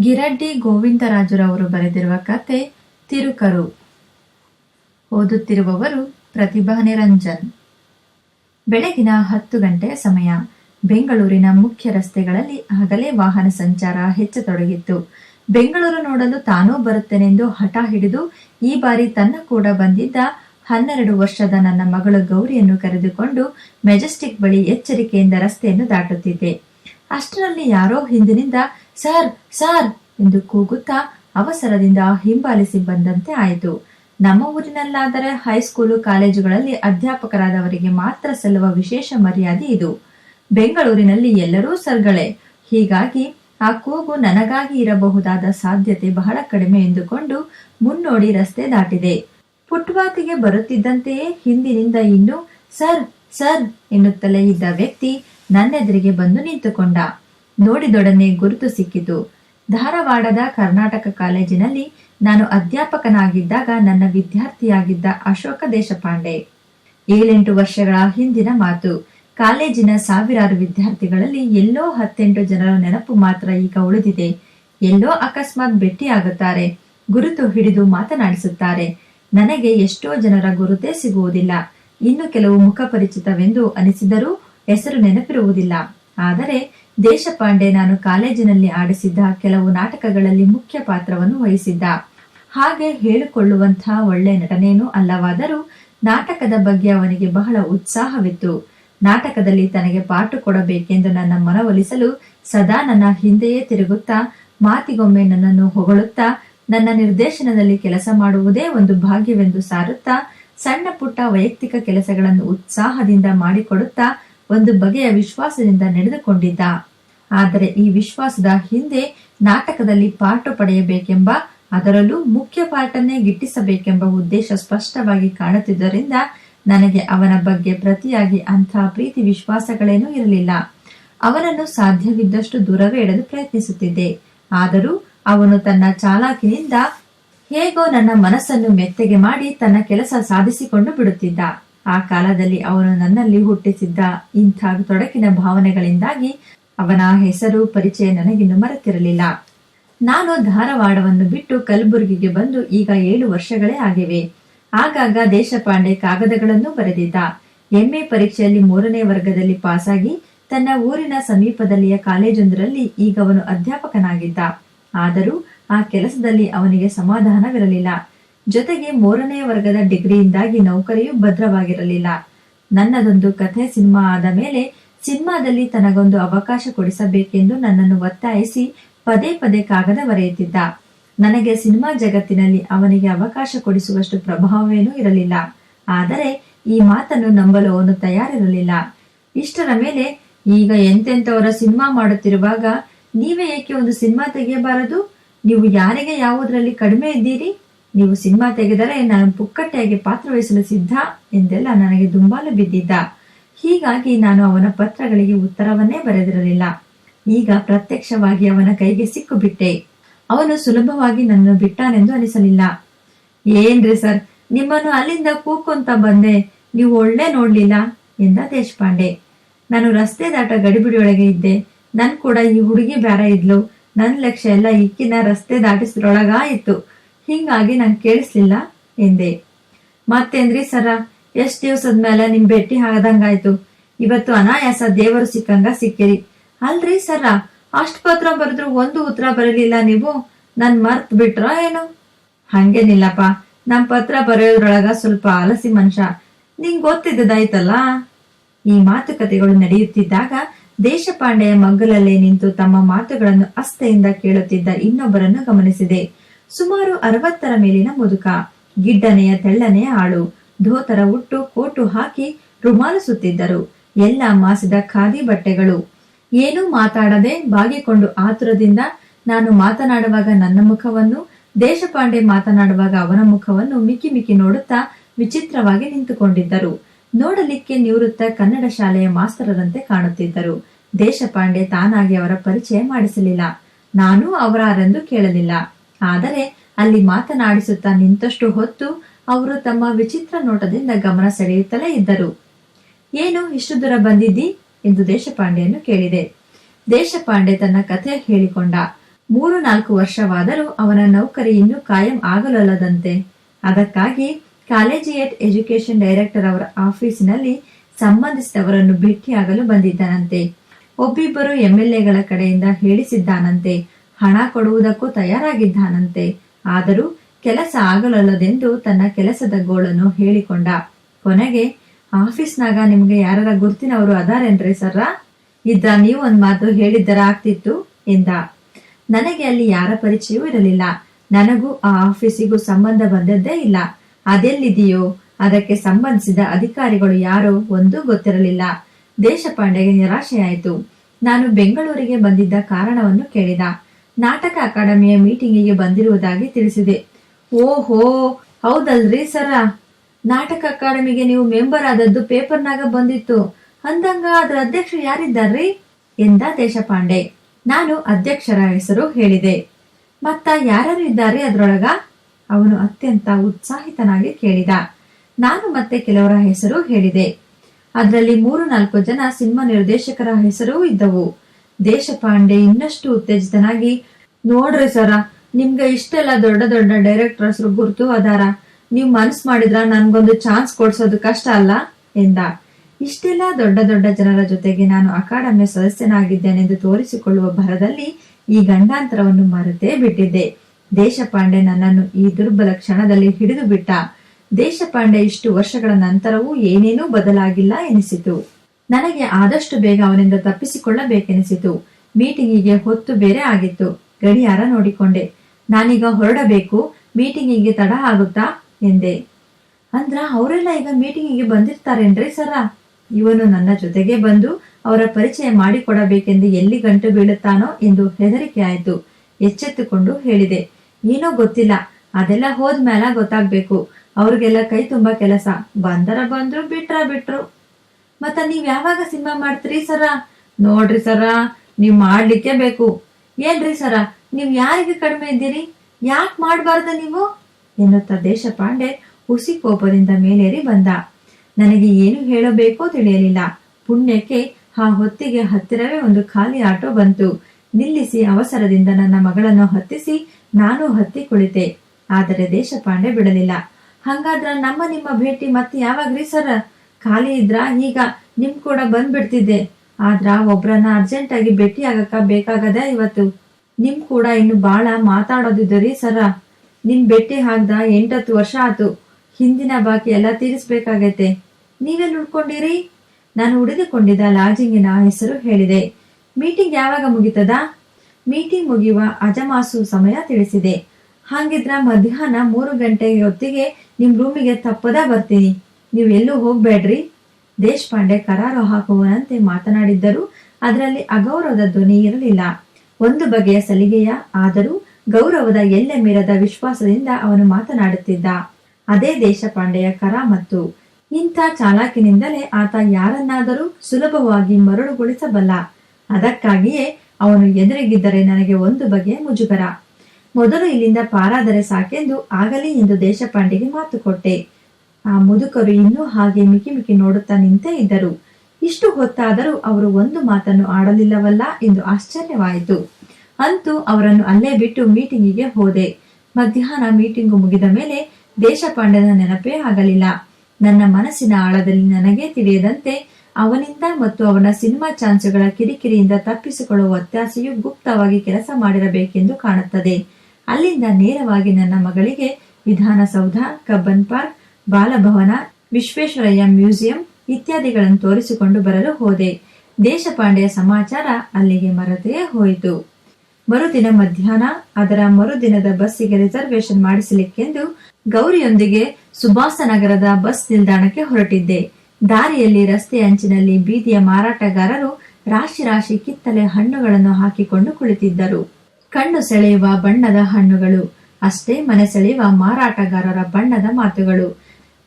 ಗಿರಡ್ಡಿ ಗೋವಿಂದರಾಜುರವರು ಬರೆದಿರುವ ಕತೆ ತಿರುಕರು. ಓದುತ್ತಿರುವವರು ಪ್ರತಿಭಾ ನಿರಂಜನ್. ಬೆಳಗಿನ ಹತ್ತು ಗಂಟೆಯ ಸಮಯ. ಬೆಂಗಳೂರಿನ ಮುಖ್ಯ ರಸ್ತೆಗಳಲ್ಲಿ ಆಗಲೇ ವಾಹನ ಸಂಚಾರ ಹೆಚ್ಚತೊಡಗಿತ್ತು. ಬೆಂಗಳೂರು ನೋಡಲು ತಾನೂ ಬರುತ್ತೇನೆಂದು ಹಠ ಹಿಡಿದು ಈ ಬಾರಿ ತನ್ನ ಕೂಡ ಬಂದಿದ್ದ ಹನ್ನೆರಡು ವರ್ಷದ ನನ್ನ ಮಗಳು ಗೌರಿಯನ್ನು ಕರೆದುಕೊಂಡು ಮೆಜೆಸ್ಟಿಕ್ ಬಳಿ ಎಚ್ಚರಿಕೆಯಿಂದ ರಸ್ತೆಯನ್ನು ದಾಟುತ್ತಿದ್ದೆ. ಅಷ್ಟರಲ್ಲಿ ಯಾರೋ ಹಿಂದಿನಿಂದ ಸರ್ ಸರ್, ಎಂದು ಕೂಗುತ್ತಾ ಅವಸರದಿಂದ ಹಿಂಬಾಲಿಸಿ ಬಂದಂತೆ ಆಯಿತು. ನಮ್ಮ ಊರಿನಲ್ಲಾದರೆ ಹೈಸ್ಕೂಲು ಕಾಲೇಜುಗಳಲ್ಲಿ ಅಧ್ಯಾಪಕರಾದವರಿಗೆ ಮಾತ್ರ ಸಲ್ಲುವ ವಿಶೇಷ ಮರ್ಯಾದೆ ಇದು. ಬೆಂಗಳೂರಿನಲ್ಲಿ ಎಲ್ಲರೂ ಸರ್ಗಳೇ. ಹೀಗಾಗಿ ಆ ಕೂಗು ನನಗಾಗಿ ಇರಬಹುದಾದ ಸಾಧ್ಯತೆ ಬಹಳ ಕಡಿಮೆ ಎಂದುಕೊಂಡು ಮುನ್ನೋಡಿ ರಸ್ತೆ ದಾಟಿದೆ. ಫುಟ್ಪಾತಿಗೆ ಬರುತ್ತಿದ್ದಂತೆಯೇ ಹಿಂದಿನಿಂದ ಇನ್ನು, ಸರ್ ಸರ್, ಎನ್ನುತ್ತಲೇ ಇದ್ದ ವ್ಯಕ್ತಿ ನನ್ನೆದುರಿಗೆ ಬಂದು ನಿಂತುಕೊಂಡ. ನೋಡಿದೊಡನೆ ಗುರುತು ಸಿಕ್ಕಿತು. ಧಾರವಾಡದ ಕರ್ನಾಟಕ ಕಾಲೇಜಿನಲ್ಲಿ ನಾನು ಅಧ್ಯಾಪಕನಾಗಿದ್ದಾಗ ನನ್ನ ವಿದ್ಯಾರ್ಥಿಯಾಗಿದ್ದ ಅಶೋಕ ದೇಶಪಾಂಡೆ. ಏಳೆಂಟು ವರ್ಷಗಳ ಹಿಂದಿನ ಮಾತು. ಕಾಲೇಜಿನ ಸಾವಿರಾರು ವಿದ್ಯಾರ್ಥಿಗಳಲ್ಲಿ ಎಲ್ಲೋ ಹತ್ತೆಂಟು ಜನರ ನೆನಪು ಮಾತ್ರ ಈಗ ಉಳಿದಿದೆ. ಎಲ್ಲೋ ಅಕಸ್ಮಾತ್ ಭೇಟಿಯಾಗುತ್ತಾರೆ. ಗುರುತು ಹಿಡಿದು ಮಾತನಾಡಿಸುತ್ತಾರೆ. ನನಗೆ ಎಷ್ಟೋ ಜನರ ಗುರುತೇ ಸಿಗುವುದಿಲ್ಲ. ಇನ್ನು ಕೆಲವು ಮುಖಪರಿಚಿತವೆಂದು ಅನಿಸಿದರೂ ಹೆಸರು ನೆನಪಿರುವುದಿಲ್ಲ. ಆದರೆ ದೇಶಪಾಂಡೆ ನಾನು ಕಾಲೇಜಿನಲ್ಲಿ ಆಡಿಸಿದ್ದ ಕೆಲವು ನಾಟಕಗಳಲ್ಲಿ ಮುಖ್ಯ ಪಾತ್ರವನ್ನು ವಹಿಸಿದ್ದ. ಹಾಗೆ ಹೇಳಿಕೊಳ್ಳುವಂತಹ ಒಳ್ಳೆ ನಟನೇನೂ ಅಲ್ಲವಾದರೂ ನಾಟಕದ ಬಗ್ಗೆ ಅವನಿಗೆ ಬಹಳ ಉತ್ಸಾಹವಿತ್ತು. ನಾಟಕದಲ್ಲಿ ತನಗೆ ಪಾಠ ಕೊಡಬೇಕೆಂದು ನನ್ನ ಮನವೊಲಿಸಲು ಸದಾ ನನ್ನ ಹಿಂದೆಯೇ ತಿರುಗುತ್ತಾ, ಮಾತಿಗೊಮ್ಮೆ ನನ್ನನ್ನು ಹೊಗಳುತ್ತಾ, ನನ್ನ ನಿರ್ದೇಶನದಲ್ಲಿ ಕೆಲಸ ಮಾಡುವುದೇ ಒಂದು ಭಾಗ್ಯವೆಂದು ಸಾರುತ್ತಾ, ಸಣ್ಣ ಪುಟ್ಟ ವೈಯಕ್ತಿಕ ಕೆಲಸಗಳನ್ನು ಉತ್ಸಾಹದಿಂದ ಮಾಡಿಕೊಡುತ್ತಾ ಒಂದು ಬಗೆಯ ವಿಶ್ವಾಸದಿಂದ ನಡೆದುಕೊಂಡಿದ್ದ. ಆದರೆ ಈ ವಿಶ್ವಾಸದ ಹಿಂದೆ ನಾಟಕದಲ್ಲಿ ಪಾಠ ಪಡೆಯಬೇಕೆಂಬ, ಅದರಲ್ಲೂ ಮುಖ್ಯ ಪಾಠನ್ನೇ ಗಿಟ್ಟಿಸಬೇಕೆಂಬ ಉದ್ದೇಶ ಸ್ಪಷ್ಟವಾಗಿ ಕಾಣುತ್ತಿದ್ದರಿಂದ ನನಗೆ ಅವನ ಬಗ್ಗೆ ಪ್ರತಿಯಾಗಿ ಅಂಥ ಪ್ರೀತಿ ವಿಶ್ವಾಸಗಳೇನೂ ಇರಲಿಲ್ಲ. ಅವನನ್ನು ಸಾಧ್ಯವಿದ್ದಷ್ಟು ದೂರವೇ ಇಡಲು ಪ್ರಯತ್ನಿಸುತ್ತಿದ್ದೆ. ಆದರೂ ಅವನು ತನ್ನ ಚಾಲಾಕಿನಿಂದ ಹೇಗೋ ನನ್ನ ಮನಸ್ಸನ್ನು ಮೆತ್ತಗೆ ಮಾಡಿ ತನ್ನ ಕೆಲಸ ಸಾಧಿಸಿಕೊಂಡು ಬಿಡುತ್ತಿದ್ದ. ಆ ಕಾಲದಲ್ಲಿ ಅವನು ನನ್ನಲ್ಲಿ ಹುಟ್ಟಿಸಿದ್ದ ಇಂಥ ತೊಡಕಿನ ಭಾವನೆಗಳಿಂದಾಗಿ ಅವನ ಹೆಸರು, ಪರಿಚಯ ನನಗಿನ್ನು ಮರೆತಿರಲಿಲ್ಲ. ನಾನು ಧಾರವಾಡವನ್ನು ಬಿಟ್ಟು ಕಲಬುರಗಿಗೆ ಬಂದು ಈಗ ಏಳು ವರ್ಷಗಳೇ ಆಗಿವೆ. ಆಗಾಗ ದೇಶಪಾಂಡೆ ಕಾಗದಗಳನ್ನು ಬರೆದಿದ್ದ. ಎಂಎ ಪರೀಕ್ಷೆಯಲ್ಲಿ ಮೂರನೇ ವರ್ಗದಲ್ಲಿ ಪಾಸಾಗಿ ತನ್ನ ಊರಿನ ಸಮೀಪದಲ್ಲಿಯ ಕಾಲೇಜೊಂದರಲ್ಲಿ ಈಗ ಅವನು ಅಧ್ಯಾಪಕನಾಗಿದ್ದ. ಆದರೂ ಆ ಕೆಲಸದಲ್ಲಿ ಅವನಿಗೆ ಸಮಾಧಾನವಿರಲಿಲ್ಲ. ಜೊತೆಗೆ ಮೂರನೇ ವರ್ಗದ ಡಿಗ್ರಿಯಿಂದಾಗಿ ನೌಕರಿಯು ಭದ್ರವಾಗಿರಲಿಲ್ಲ. ನನ್ನದೊಂದು ಕಥೆ ಸಿನಿಮಾ ಆದ ಮೇಲೆ ಸಿನಿಮಾದಲ್ಲಿ ತನಗೊಂದು ಅವಕಾಶ ಕೊಡಿಸಬೇಕೆಂದು ನನ್ನನ್ನು ಒತ್ತಾಯಿಸಿ ಪದೇ ಪದೇ ಕಾಗದ ಬರೆಯುತ್ತಿದ್ದ. ನನಗೆ ಸಿನಿಮಾ ಜಗತ್ತಿನಲ್ಲಿ ಅವನಿಗೆ ಅವಕಾಶ ಕೊಡಿಸುವಷ್ಟು ಪ್ರಭಾವವೇನೂ ಇರಲಿಲ್ಲ. ಆದರೆ ಈ ಮಾತನ್ನು ನಂಬಲು ಅವನು ತಯಾರಿರಲಿಲ್ಲ. ಇಷ್ಟರ ಮೇಲೆ ಈಗ ಎಂತೆಂಥವರ ಸಿನಿಮಾ ಮಾಡುತ್ತಿರುವಾಗ ನೀವೇ ಏಕೆ ಒಂದು ಸಿನಿಮಾ ತೆಗೆಯಬಾರದು? ನೀವು ಯಾರಿಗೆ ಯಾವುದರಲ್ಲಿ ಕಡಿಮೆ ಇದ್ದೀರಿ? ನೀವು ಸಿನಿಮಾ ತೆಗೆದರೆ ನಾನು ಪುಕ್ಕಟ್ಟೆಯಾಗಿ ಪಾತ್ರವಹಿಸಲು ಸಿದ್ಧ ಎಂದೆಲ್ಲ ನನಗೆ ದುಂಬಾಲು ಬಿದ್ದಿದ್ದ. ಹೀಗಾಗಿ ನಾನು ಅವನ ಪತ್ರಗಳಿಗೆ ಉತ್ತರವನ್ನೇ ಬರೆದಿರಲಿಲ್ಲ. ಈಗ ಪ್ರತ್ಯಕ್ಷವಾಗಿ ಅವನ ಕೈಗೆ ಸಿಕ್ಕು ಬಿಟ್ಟೆ. ಅವನು ಸುಲಭವಾಗಿ ನನ್ನನ್ನು ಬಿಟ್ಟಾನೆಂದು ಅನಿಸಲಿಲ್ಲ. ಏನ್ರಿ ಸರ್, ನಿಮ್ಮನ್ನು ಅಲ್ಲಿಂದ ಕೂಕೊಂತ ಬಂದೆ. ನೀವು ಒಳ್ಳೆ ನೋಡ್ಲಿಲ್ಲ ಎಂದ ದೇಶಪಾಂಡೆ. ನಾನು ರಸ್ತೆ ದಾಟ ಗಡಿಬಿಡಿಯೊಳಗೆ ಇದ್ದೆ. ನನ್ ಕೂಡ ಈ ಹುಡುಗಿ ಬ್ಯಾರ ಇದ್ಲು. ನನ್ ಲಕ್ಷ್ಯ ಎಲ್ಲ ಇಕ್ಕಿನ ರಸ್ತೆ ದಾಟಿಸಿದ್ರೊಳಗ ಇತ್ತು ಹಿಂಗಾಗಿ ನಾನು ಕೇಳಿಸ್ಲಿಲ್ಲ ಎಂದೆ. ಮತ್ತೇನ್ರಿ ಸರ? ಎಷ್ಟ್ ದಿವಸದ ಮೇಲೆ ನಿಮ್ ಭೇಟಿ ಆಗದಂಗಾಯ್ತು? ಇವತ್ತು ಅನಾಯಾಸ ದೇವರು ಸಿಕ್ಕಂಗ ಸಿಕ್ಕಿರಿ. ಅಲ್ರಿ ಸರ? ಅಷ್ಟ್ ಪತ್ರ ಬರೆದ್ರು ಒಂದು ಉತ್ತರ ಬರಲಿಲ್ಲ ನೀವು? ನನ್ ಮರ್ತ್ ಬಿಟ್ರ ಏನು? ಹಂಗೇನಿಲ್ಲಪ್ಪ. ನಮ್ ಪತ್ರ ಬರೆಯೋದ್ರೊಳಗ ಸ್ವಲ್ಪ ಆಲಸಿ ಮನುಷ್ಯ ನಿಂಗ್ ಗೊತ್ತಿದ್ದದಾಯ್ತಲ್ಲ? ಈ ಮಾತುಕತೆಗಳು ನಡೆಯುತ್ತಿದ್ದಾಗ ದೇಶಪಾಂಡೆಯ ಮಗ್ಗಲಲ್ಲೇ ನಿಂತು ತಮ್ಮ ಮಾತುಗಳನ್ನು ಅಸ್ತೆಯಿಂದ ಕೇಳುತ್ತಿದ್ದ ಇನ್ನೊಬ್ಬರನ್ನು ಗಮನಿಸಿದೆ. ಸುಮಾರು ಅರವತ್ತರ ಮೇಲಿನ ಮುದುಕ, ಗಿಡ್ಡನೆಯ ತೆಳ್ಳನೆಯ ಆಳು, ಧೋತರ ಉಟ್ಟು ಕೋಟು ಹಾಕಿ ರುಮಾಲು ಸುತ್ತಿದ್ದರು ಎಲ್ಲ ಮಾಸಿದ ಖಾದಿ ಬಟ್ಟೆಗಳು. ಏನೂ ಮಾತಾಡದೆ ಬಾಗಿಕೊಂಡು ಆತುರದಿಂದ ನಾನು ಮಾತನಾಡುವಾಗ ನನ್ನ ಮುಖವನ್ನು, ದೇಶಪಾಂಡೆ ಮಾತನಾಡುವಾಗ ಅವನ ಮುಖವನ್ನು ಮಿಕ್ಕಿ ಮಿಕ್ಕಿ ನೋಡುತ್ತಾ ವಿಚಿತ್ರವಾಗಿ ನಿಂತುಕೊಂಡಿದ್ದರು. ನೋಡಲಿಕ್ಕೆ ನಿವೃತ್ತ ಕನ್ನಡ ಶಾಲೆಯ ಮಾಸ್ತರರಂತೆ ಕಾಣುತ್ತಿದ್ದರು. ದೇಶಪಾಂಡೆ ತಾನಾಗಿ ಅವರ ಪರಿಚಯ ಮಾಡಿಸಲಿಲ್ಲ. ನಾನು ಅವರಾರೆಂದು ಕೇಳಲಿಲ್ಲ. ಆದರೆ ಅಲ್ಲಿ ಮಾತನಾಡಿಸುತ್ತಾ ನಿಂತಷ್ಟು ಹೊತ್ತು ಅವರು ತಮ್ಮ ವಿಚಿತ್ರ ನೋಟದಿಂದ ಗಮನ ಸೆಳೆಯುತ್ತಲೇ ಇದ್ದರು. ಏನು, ಇಷ್ಟು ದೂರ ಬಂದಿದ್ದಿ? ಎಂದು ದೇಶಪಾಂಡೆಯನ್ನು ಕೇಳಿದೆ. ದೇಶಪಾಂಡೆ ತನ್ನ ಕಥೆ ಹೇಳಿಕೊಂಡ. ಮೂರು ನಾಲ್ಕು ವರ್ಷವಾದರೂ ಅವನ ನೌಕರಿ ಇನ್ನೂ ಕಾಯಂ ಆಗಲೊಲ್ಲದಂತೆ. ಅದಕ್ಕಾಗಿ ಕಾಲೇಜಿಯೇಟ್ ಎಜುಕೇಶನ್ ಡೈರೆಕ್ಟರ್ ಅವರ ಆಫೀಸಿನಲ್ಲಿ ಸಂಬಂಧಿಸಿದವರನ್ನು ಭೇಟಿಯಾಗಲು ಬಂದಿದ್ದನಂತೆ. ಒಬ್ಬಿಬ್ಬರು ಎಂಎಲ್ಎಗಳ ಕಡೆಯಿಂದ ಹೇಳಿಸಿದ್ದಾನಂತೆ. ಹಣ ಕೊಡುವುದಕ್ಕೂ ತಯಾರಾಗಿದ್ದಾನಂತೆ. ಆದರೂ ಕೆಲಸ ಆಗಲಲ್ಲದೆಂದು ತನ್ನ ಕೆಲಸದ ಗೋಳನ್ನು ಹೇಳಿಕೊಂಡ. ಕೊನೆಗೆ, ಆಫೀಸ್ನಾಗ ನಿಮ್ಗೆ ಯಾರರ ಗುರ್ತಿನವರು ಅದಾರೇನ್ರಿ ಸರ್ರ? ಇದ್ದ ನೀವು ಒಂದ್ ಮಾತು ಹೇಳಿದ್ದರ ಆಗ್ತಿತ್ತು ಎಂದ. ನನಗೆ ಅಲ್ಲಿ ಯಾರ ಪರಿಚಯವೂ ಇರಲಿಲ್ಲ. ನನಗೂ ಆ ಆಫೀಸಿಗೂ ಸಂಬಂಧ ಬಂದದ್ದೇ ಇಲ್ಲ. ಅದೆಲ್ಲಿದೆಯೋ? ಅದಕ್ಕೆ ಸಂಬಂಧಿಸಿದ ಅಧಿಕಾರಿಗಳು ಯಾರೋ ಒಂದೂ ಗೊತ್ತಿರಲಿಲ್ಲ. ದೇಶಪಾಂಡೆಗೆ ನಿರಾಶೆಯಾಯಿತು. ನಾನು ಬೆಂಗಳೂರಿಗೆ ಬಂದಿದ್ದ ಕಾರಣವನ್ನು ಕೇಳಿದ. ನಾಟಕ ಅಕಾಡೆಮಿಯ ಮೀಟಿಂಗಿಗೆ ಬಂದಿರುವುದಾಗಿ ತಿಳಿಸಿದೆ. ಓಹೋ, ಹೌದಲ್ರಿ ಸರ. ನಾಟಕ ಅಕಾಡೆಮಿಗೆ ನೀವು ಮೆಂಬರ್ ಆದದ್ದು ಪೇಪರ್ನಾಗ ಬಂದಿತ್ತು. ಅಂದಂಗ ಅದರ ಅಧ್ಯಕ್ಷರು ಯಾರಿದ್ದಾರ್ರಿ? ಎಂದ ದೇಶಪಾಂಡೆ. ನಾನು ಅಧ್ಯಕ್ಷರ ಹೆಸರು ಹೇಳಿದೆ. ಮತ್ತ ಯಾರು ಇದ್ದಾರೆ ಅದರೊಳಗ? ಅವನು ಅತ್ಯಂತ ಉತ್ಸಾಹಿತನಾಗಿ ಕೇಳಿದ. ನಾನು ಮತ್ತೆ ಕೆಲವರ ಹೆಸರು ಹೇಳಿದೆ. ಅದರಲ್ಲಿ ಮೂರು ನಾಲ್ಕು ಜನ ಸಿನಿಮಾ ನಿರ್ದೇಶಕರ ಹೆಸರೂ ಇದ್ದವು. ದೇಶಪಾಂಡೆ ಇನ್ನಷ್ಟು ಉತ್ತೇಜಿತನಾಗಿ, ನೋಡ್ರಿ ಸರ, ನಿಮ್ಗೆ ಇಷ್ಟೆಲ್ಲ ದೊಡ್ಡ ದೊಡ್ಡ ಡೈರೆಕ್ಟರ್ಸ್ ಗುರುತು ಅದಾರ. ನೀವ್ ಮನ್ಸ್ ಮಾಡಿದ್ರ ನನ್ಗೊಂದು ಚಾನ್ಸ್ ಕೊಡ್ಸೋದು ಕಷ್ಟ ಅಲ್ಲ, ಎಂದ. ಇಷ್ಟೆಲ್ಲ ದೊಡ್ಡ ದೊಡ್ಡ ಜನರ ಜೊತೆಗೆ ನಾನು ಅಕಾಡೆಮಿಯ ಸದಸ್ಯನಾಗಿದ್ದೇನೆಂದು ತೋರಿಸಿಕೊಳ್ಳುವ ಭರದಲ್ಲಿ ಈ ಗಂಡಾಂತರವನ್ನು ಮರೆತೇ ಬಿಟ್ಟಿದ್ದೆ. ದೇಶಪಾಂಡೆ ನನ್ನನ್ನು ಈ ದುರ್ಬಲ ಕ್ಷಣದಲ್ಲಿ ಹಿಡಿದು ಬಿಟ್ಟ. ದೇಶಪಾಂಡೆ ಇಷ್ಟು ವರ್ಷಗಳ ನಂತರವೂ ಏನೇನೂ ಬದಲಾಗಿಲ್ಲ ಎನಿಸಿತು. ನನಗೆ ಆದಷ್ಟು ಬೇಗ ಅವನಿಂದ ತಪ್ಪಿಸಿಕೊಳ್ಳಬೇಕೆನಿಸಿತು. ಮೀಟಿಂಗಿಗೆ ಹೊತ್ತು ಬೇರೆ ಆಗಿತ್ತು. ಗಡಿಯಾರ ನೋಡಿಕೊಂಡೆ. ನಾನೀಗ ಹೊರಡಬೇಕು, ಮೀಟಿಂಗಿಗೆ ತಡ ಆಗುತ್ತಾ? ಎಂದೆ. ಅಂದ್ರ ಅವರೆಲ್ಲ ಈಗ ಮೀಟಿಂಗಿಗೆ ಬಂದಿರ್ತಾರೇನ್ರಿ ಸರ? ಇವನು ನನ್ನ ಜೊತೆಗೆ ಬಂದು ಅವರ ಪರಿಚಯ ಮಾಡಿಕೊಡಬೇಕೆಂದು ಎಲ್ಲಿ ಗಂಟು ಬೀಳುತ್ತಾನೋ ಎಂದು ಹೆದರಿಕೆ ಆಯಿತು ಎಚ್ಚೆತ್ತುಕೊಂಡು ಹೇಳಿದೆ. ಏನೋ ಗೊತ್ತಿಲ್ಲ. ಅದೆಲ್ಲ ಹೋದ್ಮೇಲ ಗೊತ್ತಾಗ್ಬೇಕು. ಅವ್ರಿಗೆಲ್ಲ ಕೈ ತುಂಬಾ ಕೆಲಸ. ಬಂದರ ಬಂದ್ರು, ಬಿಟ್ರ ಬಿಟ್ರು. ಮತ್ತ ನೀವ್ ಯಾವಾಗ ಸಿನಿಮಾ ಮಾಡ್ತೀರಿ ಸರ? ನೋಡ್ರಿ ಸರ, ನೀವ್ ಮಾಡ್ಲಿಕ್ಕೆ ಬೇಕು. ಏನ್ರಿ ಸರ, ನೀವ್ ಯಾರಿಗೆ ಕಡಿಮೆ ಇದ್ದೀರಿ? ಯಾಕ್ ಮಾಡಬಾರ್ದ ನೀವು? ಎನ್ನುತ್ತಾ ದೇಶಪಾಂಡೆ ಹುಸಿ ಕೋಪದಿಂದ ಮೇಲೇರಿ ಬಂದ. ನನಗೆ ಏನು ಹೇಳಬೇಕೋ ತಿಳಿಯಲಿಲ್ಲ. ಪುಣ್ಯಕ್ಕೆ ಆ ಹೊತ್ತಿಗೆ ಹತ್ತಿರವೇ ಒಂದು ಖಾಲಿ ಆಟೋ ಬಂತು. ನಿಲ್ಲಿಸಿ ಅವಸರದಿಂದ ನನ್ನ ಮಗಳನ್ನು ಹತ್ತಿಸಿ ನಾನು ಹತ್ತಿ ಕುಳಿತೆ. ಆದರೆ ದೇಶಪಾಂಡೆ ಬಿಡಲಿಲ್ಲ. ಹಂಗಾದ್ರ ನಮ್ಮ ನಿಮ್ಮ ಭೇಟಿ ಮತ್ತೆ ಯಾವಾಗ್ರಿ ಸರ್? ಖಾಲಿ ಇದ್ರ ಈಗ ನಿಮ್ ಕೂಡ ಬಂದ್ಬಿಡ್ತಿದ್ದೆ. ಆದ್ರ ಒಬ್ರನ್ನ ಅರ್ಜೆಂಟ್ ಆಗಿ ಭೇಟಿ ಆಗಕ್ಕ ಬೇಕಾಗದ ಇವತ್ತು. ನಿಮ್ ಕೂಡ ಇನ್ನು ಬಾಳ ಮಾತಾಡೋದಿದ್ದರಿ ಸರ. ನಿಮ್ ಭೇಟಿ ಹಾಕ್ದ ಎಂಟತ್ತು ವರ್ಷ ಆತು. ಹಿಂದಿನ ಬಾಕಿ ಎಲ್ಲ ತೀರಿಸ್ಬೇಕಾಗೈತೆ. ನೀವೆಲ್ಲಿ ಉಳ್ಕೊಂಡಿರಿ ನಾನು ಉಳಿದುಕೊಂಡಿದ್ದ ಲಾಜಿಂಗಿನ ಹೆಸರು ಹೇಳಿದೆ. ಮೀಟಿಂಗ್ ಯಾವಾಗ ಮುಗಿತದ? ಮೀಟಿಂಗ್ ಮುಗಿಯುವ ಅಜಮಾಸು ಸಮಯ ತಿಳಿಸಿದೆ. ಹಾಗಿದ್ರ ಮಧ್ಯಾಹ್ನ ಮೂರು ಗಂಟೆ ಹೊತ್ತಿಗೆ ನಿಮ್ ರೂಮಿಗೆ ತಪ್ಪದ ಬರ್ತೀನಿ. ನೀವು ಎಲ್ಲೂ ಹೋಗ್ಬೇಡ್ರಿ. ದೇಶಪಾಂಡೆ ಕರಾರು ಹಾಕುವನಂತೆ ಮಾತನಾಡಿದ್ದರು. ಅದರಲ್ಲಿ ಅಗೌರವದ ಧ್ವನಿ ಇರಲಿಲ್ಲ. ಒಂದು ಬಗೆಯ ಸಲಿಗೆಯ ಆದರೂ ಗೌರವದ ಎಲ್ಲೆ ಮೀರದ ವಿಶ್ವಾಸದಿಂದ ಅವನು ಮಾತನಾಡುತ್ತಿದ್ದ. ಅದೇ ದೇಶಪಾಂಡೆಯ ಕರ ಮತ್ತು ಇಂಥ ಚಾಲಾಕಿನಿಂದಲೇ ಆತ ಯಾರನ್ನಾದರೂ ಸುಲಭವಾಗಿ ಮರಳುಗೊಳಿಸಬಲ್ಲ. ಅದಕ್ಕಾಗಿಯೇ ಅವನು ಎದುರಿಗಿದ್ದರೆ ನನಗೆ ಒಂದು ಬಗೆಯ ಮುಜುಗರ. ಮೊದಲು ಇಲ್ಲಿಂದ ಪಾರಾದರೆ ಸಾಕೆಂದು ಆಗಲಿ ಎಂದು ದೇಶಪಾಂಡೆಗೆ ಮಾತು ಕೊಟ್ಟೆ ಆ ಮುದುಕರು ಇನ್ನೂ ಹಾಗೆ ಮಿಕಿ ಮಿಕಿ ನೋಡುತ್ತಾ ನಿಂತೇ ಇದ್ದರು. ಇಷ್ಟು ಹೊತ್ತಾದರೂ ಅವರು ಒಂದು ಮಾತನ್ನು ಆಡಲಿಲ್ಲವಲ್ಲ ಎಂದು ಆಶ್ಚರ್ಯವಾಯಿತು. ಅಂತೂ ಅವರನ್ನು ಅಲ್ಲೇ ಬಿಟ್ಟು ಮೀಟಿಂಗಿಗೆ ಹೋದೆ. ಮಧ್ಯಾಹ್ನ ಮೀಟಿಂಗು ಮುಗಿದ ಮೇಲೆ ದೇಶಪಾಂಡನ ನೆನಪೇ ಆಗಲಿಲ್ಲ. ನನ್ನ ಮನಸ್ಸಿನ ಆಳದಲ್ಲಿ ನನಗೆ ತಿಳಿಯದಂತೆ ಅವನಿಂದ ಮತ್ತು ಅವನ ಸಿನಿಮಾ ಚಾನ್ಸ್ಗಳ ಕಿರಿಕಿರಿಯಿಂದ ತಪ್ಪಿಸಿಕೊಳ್ಳುವ ಒತ್ತಾಸೆಯು ಗುಪ್ತವಾಗಿ ಕೆಲಸ ಮಾಡಿರಬೇಕೆಂದು ಕಾಣುತ್ತದೆ. ಅಲ್ಲಿಂದ ನೇರವಾಗಿ ನನ್ನ ಮಗಳಿಗೆ Vidhana Soudha, Cubbon park Bal Bhavan, Visvesvaraya museum ಇತ್ಯಾದಿಗಳನ್ನು ತೋರಿಸಿಕೊಂಡು ಬರಲು ಹೋದೆ. ದೇಶಪಾಂಡೆಯ ಸಮಾಚಾರ ಅಲ್ಲಿಗೆ ಮರೆತೇ ಹೋಯಿತು. ಮರುದಿನ ಮಧ್ಯಾಹ್ನ, ಅದರ ಮರುದಿನದ ಬಸ್ಸಿಗೆ ರಿಸರ್ವೇಶನ್ ಮಾಡಿಸಲಿಕ್ಕೆಂದು ಗೌರಿಯೊಂದಿಗೆ ಸುಭಾಸನಗರದ ಬಸ್ ನಿಲ್ದಾಣಕ್ಕೆ ಹೊರಟಿದ್ದೆ. ದಾರಿಯಲ್ಲಿ ರಸ್ತೆ ಅಂಚಿನಲ್ಲಿ ಬೀದಿಯ ಮಾರಾಟಗಾರರು ರಾಶಿ ರಾಶಿ ಕಿತ್ತಲೆ ಹಣ್ಣುಗಳನ್ನು ಹಾಕಿಕೊಂಡು ಕುಳಿತಿದ್ದರು. ಕಣ್ಣು ಸೆಳೆಯುವ ಬಣ್ಣದ ಹಣ್ಣುಗಳು, ಅಷ್ಟೇ ಮನೆ ಸೆಳೆಯುವ ಮಾರಾಟಗಾರರ ಬಣ್ಣದ ಮಾತುಗಳು.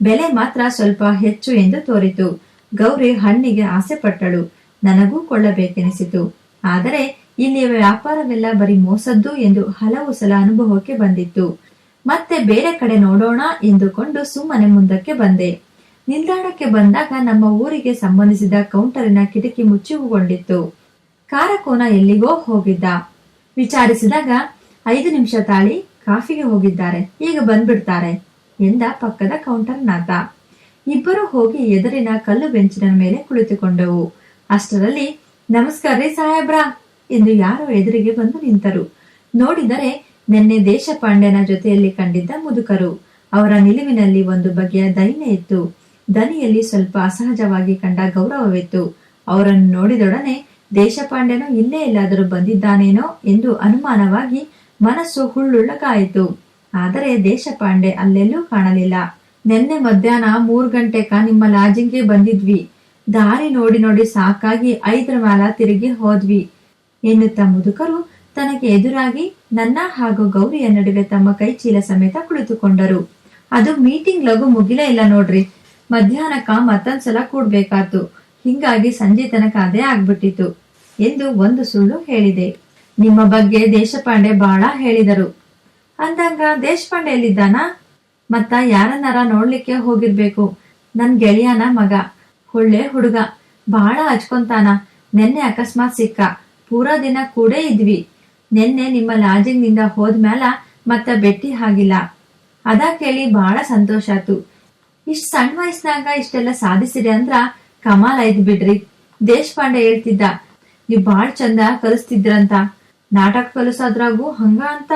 ಬೆಲೆ ಮಾತ್ರ ಸ್ವಲ್ಪ ಹೆಚ್ಚು ಎಂದು ತೋರಿತು. ಗೌರಿ ಹಣ್ಣಿಗೆ ಆಸೆ ಪಟ್ಟಳು. ನನಗೂ ಕೊಳ್ಳಬೇಕೆನಿಸಿತು. ಆದರೆ ಇಲ್ಲಿಯ ವ್ಯಾಪಾರವೆಲ್ಲ ಬರೀ ಮೋಸದ್ದು ಎಂದು ಹಲವು ಸಲ ಅನುಭವಕ್ಕೆ ಬಂದಿತ್ತು. ಮತ್ತೆ ಬೇರೆ ಕಡೆ ನೋಡೋಣ ಎಂದುಕೊಂಡು ಸುಮ್ಮನೆ ಮುಂದಕ್ಕೆ ಬಂದೆ. ನಿಲ್ದಾಣಕ್ಕೆ ಬಂದಾಗ ನಮ್ಮ ಊರಿಗೆ ಸಂಬಂಧಿಸಿದ ಕೌಂಟರಿನ ಕಿಟಕಿ ಮುಚ್ಚಿವುಗೊಂಡಿತ್ತು ಕಾರಕೋನ ಎಲ್ಲಿಗೋ ಹೋಗಿದ್ದ. ವಿಚಾರಿಸಿದಾಗ, ಐದು ನಿಮಿಷ ತಾಳಿ ಕಾಫಿಗೆ ಹೋಗಿದ್ದಾರೆ. ಈಗ ಬಂದ್ಬಿಡ್ತಾರೆ. ಎಂದ ಪಕ್ಕದ ಕೌಂಟರ್ ನಾಥ ಇಬ್ಬರು ಹೋಗಿ ಎದುರಿನ ಕಲ್ಲು ಬೆಂಚಿನ ಮೇಲೆ ಕುಳಿತುಕೊಂಡವು. ಅಷ್ಟರಲ್ಲಿ, ನಮಸ್ಕಾರ ರೀ ಸಾಹೇಬ್ರ ಎಂದು ಯಾರೋ ಎದುರಿಗೆ ಬಂದು ನಿಂತರು. ನೋಡಿದರೆ, ನಿನ್ನೆ ದೇಶಪಾಂಡೆನ ಜೊತೆಯಲ್ಲಿ ಕಂಡಿದ್ದ ಮುದುಕರು. ಅವರ ನಿಲುವಿನಲ್ಲಿ ಒಂದು ಬಗೆಯ ದೈನ್ಯ ಇತ್ತು. ದನಿಯಲ್ಲಿ ಸ್ವಲ್ಪ ಅಸಹಜವಾಗಿ ಕಂಡ ಗೌರವವಿತ್ತು. ಅವರನ್ನು ನೋಡಿದೊಡನೆ, ದೇಶಪಾಂಡ್ಯನು ಇಲ್ಲೇ ಎಲ್ಲಾದರೂ ಬಂದಿದ್ದಾನೇನೋ ಎಂದು ಅನುಮಾನವಾಗಿ ಮನಸ್ಸು ಹುಳ್ಳುಳ್ಳಗಾಯಿತು ಆದರೆ ದೇಶಪಾಂಡೆ ಅಲ್ಲೆಲ್ಲೂ ಕಾಣಲಿಲ್ಲ. ನಿನ್ನೆ ಮಧ್ಯಾಹ್ನ ಮೂರ್ ಗಂಟೆಕ ನಿಮ್ಮ ಲಾಜಿಂಗ್ಗೆ ಬಂದಿದ್ವಿ. ದಾರಿ ನೋಡಿ ನೋಡಿ ಸಾಕಾಗಿ ಐದರ ಮಾಲ ತಿರುಗಿ ಹೋದ್ವಿ. ಎನ್ನುತ್ತಾ ಮುದುಕರು ತನಗೆ ಎದುರಾಗಿ ನನ್ನ ಹಾಗೂ ಗೌರಿಯ ನಡುವೆ ತಮ್ಮ ಕೈ ಚೀಲ ಸಮೇತ ಕುಳಿತುಕೊಂಡರು. ಅದು ಮೀಟಿಂಗ್ ಲಘು ಮುಗಿಲೇ ಇಲ್ಲ ನೋಡ್ರಿ. ಮಧ್ಯಾಹ್ನಕ್ಕ ಮತ್ತೊಂದ್ಸಲ ಕೂಡ್ಬೇಕಾತು ಹಿಂಗಾಗಿ ಸಂಜೆ ತನಕ ಅದೇ ಆಗ್ಬಿಟ್ಟಿತ್ತು. ಎಂದು ಒಂದು ಸುಳ್ಳು ಹೇಳಿದೆ. ನಿಮ್ಮ ಬಗ್ಗೆ ದೇಶಪಾಂಡೆ ಬಹಳ ಹೇಳಿದರು. ಅಂದಂಗ ದೇಶಪಾಂಡೆ ಎಲ್ಲಿದ್ದಾನ ಮತ್ತ ಯಾರನ್ನಾರ ನೋಡ್ಲಿಕ್ಕೆ ಹೋಗಿರ್ಬೇಕು? ನನ್ ಗೆಳೆಯನ ಮಗ, ಒಳ್ಳೆ ಹುಡುಗ ಬಹಳ ಹಚ್ಕೊಂತಾನ ನೆನ್ನೆ ಅಕಸ್ಮಾತ್ ಸಿಕ್ಕ, ಪೂರಾ ದಿನ ಕೂಡೇ ಇದ್ವಿ. ನೆನ್ನೆ ನಿಮ್ಮ ಲಾಜಿಂಗ್ನಿಂದ ಹೋದ್ಮ್ಯಾಲ ಮತ್ತ ಬೆಟ್ಟಿ ಆಗಿಲ್ಲ. ಅದ ಕೇಳಿ ಬಹಳ ಸಂತೋಷ ಆತು ಇಷ್ಟ್ ಸಣ್ಣ ವಯಸ್ಸಿನಾಗ ಇಷ್ಟೆಲ್ಲ ಸಾಧಿಸಿರಿ ಅಂದ್ರ ಕಮಾಲ್ ಐದ್ ಬಿಡ್ರಿ. ದೇಶಪಾಂಡೆ ಹೇಳ್ತಿದ್ದ, ನೀವ್ ಬಾಳ್ ಚಂದ ಕಲಿಸ್ತಿದ್ರಂತ. ನಾಟಕ ಕಲಿಸೋದ್ರಾಗೂ ಹಂಗ ಅಂತ.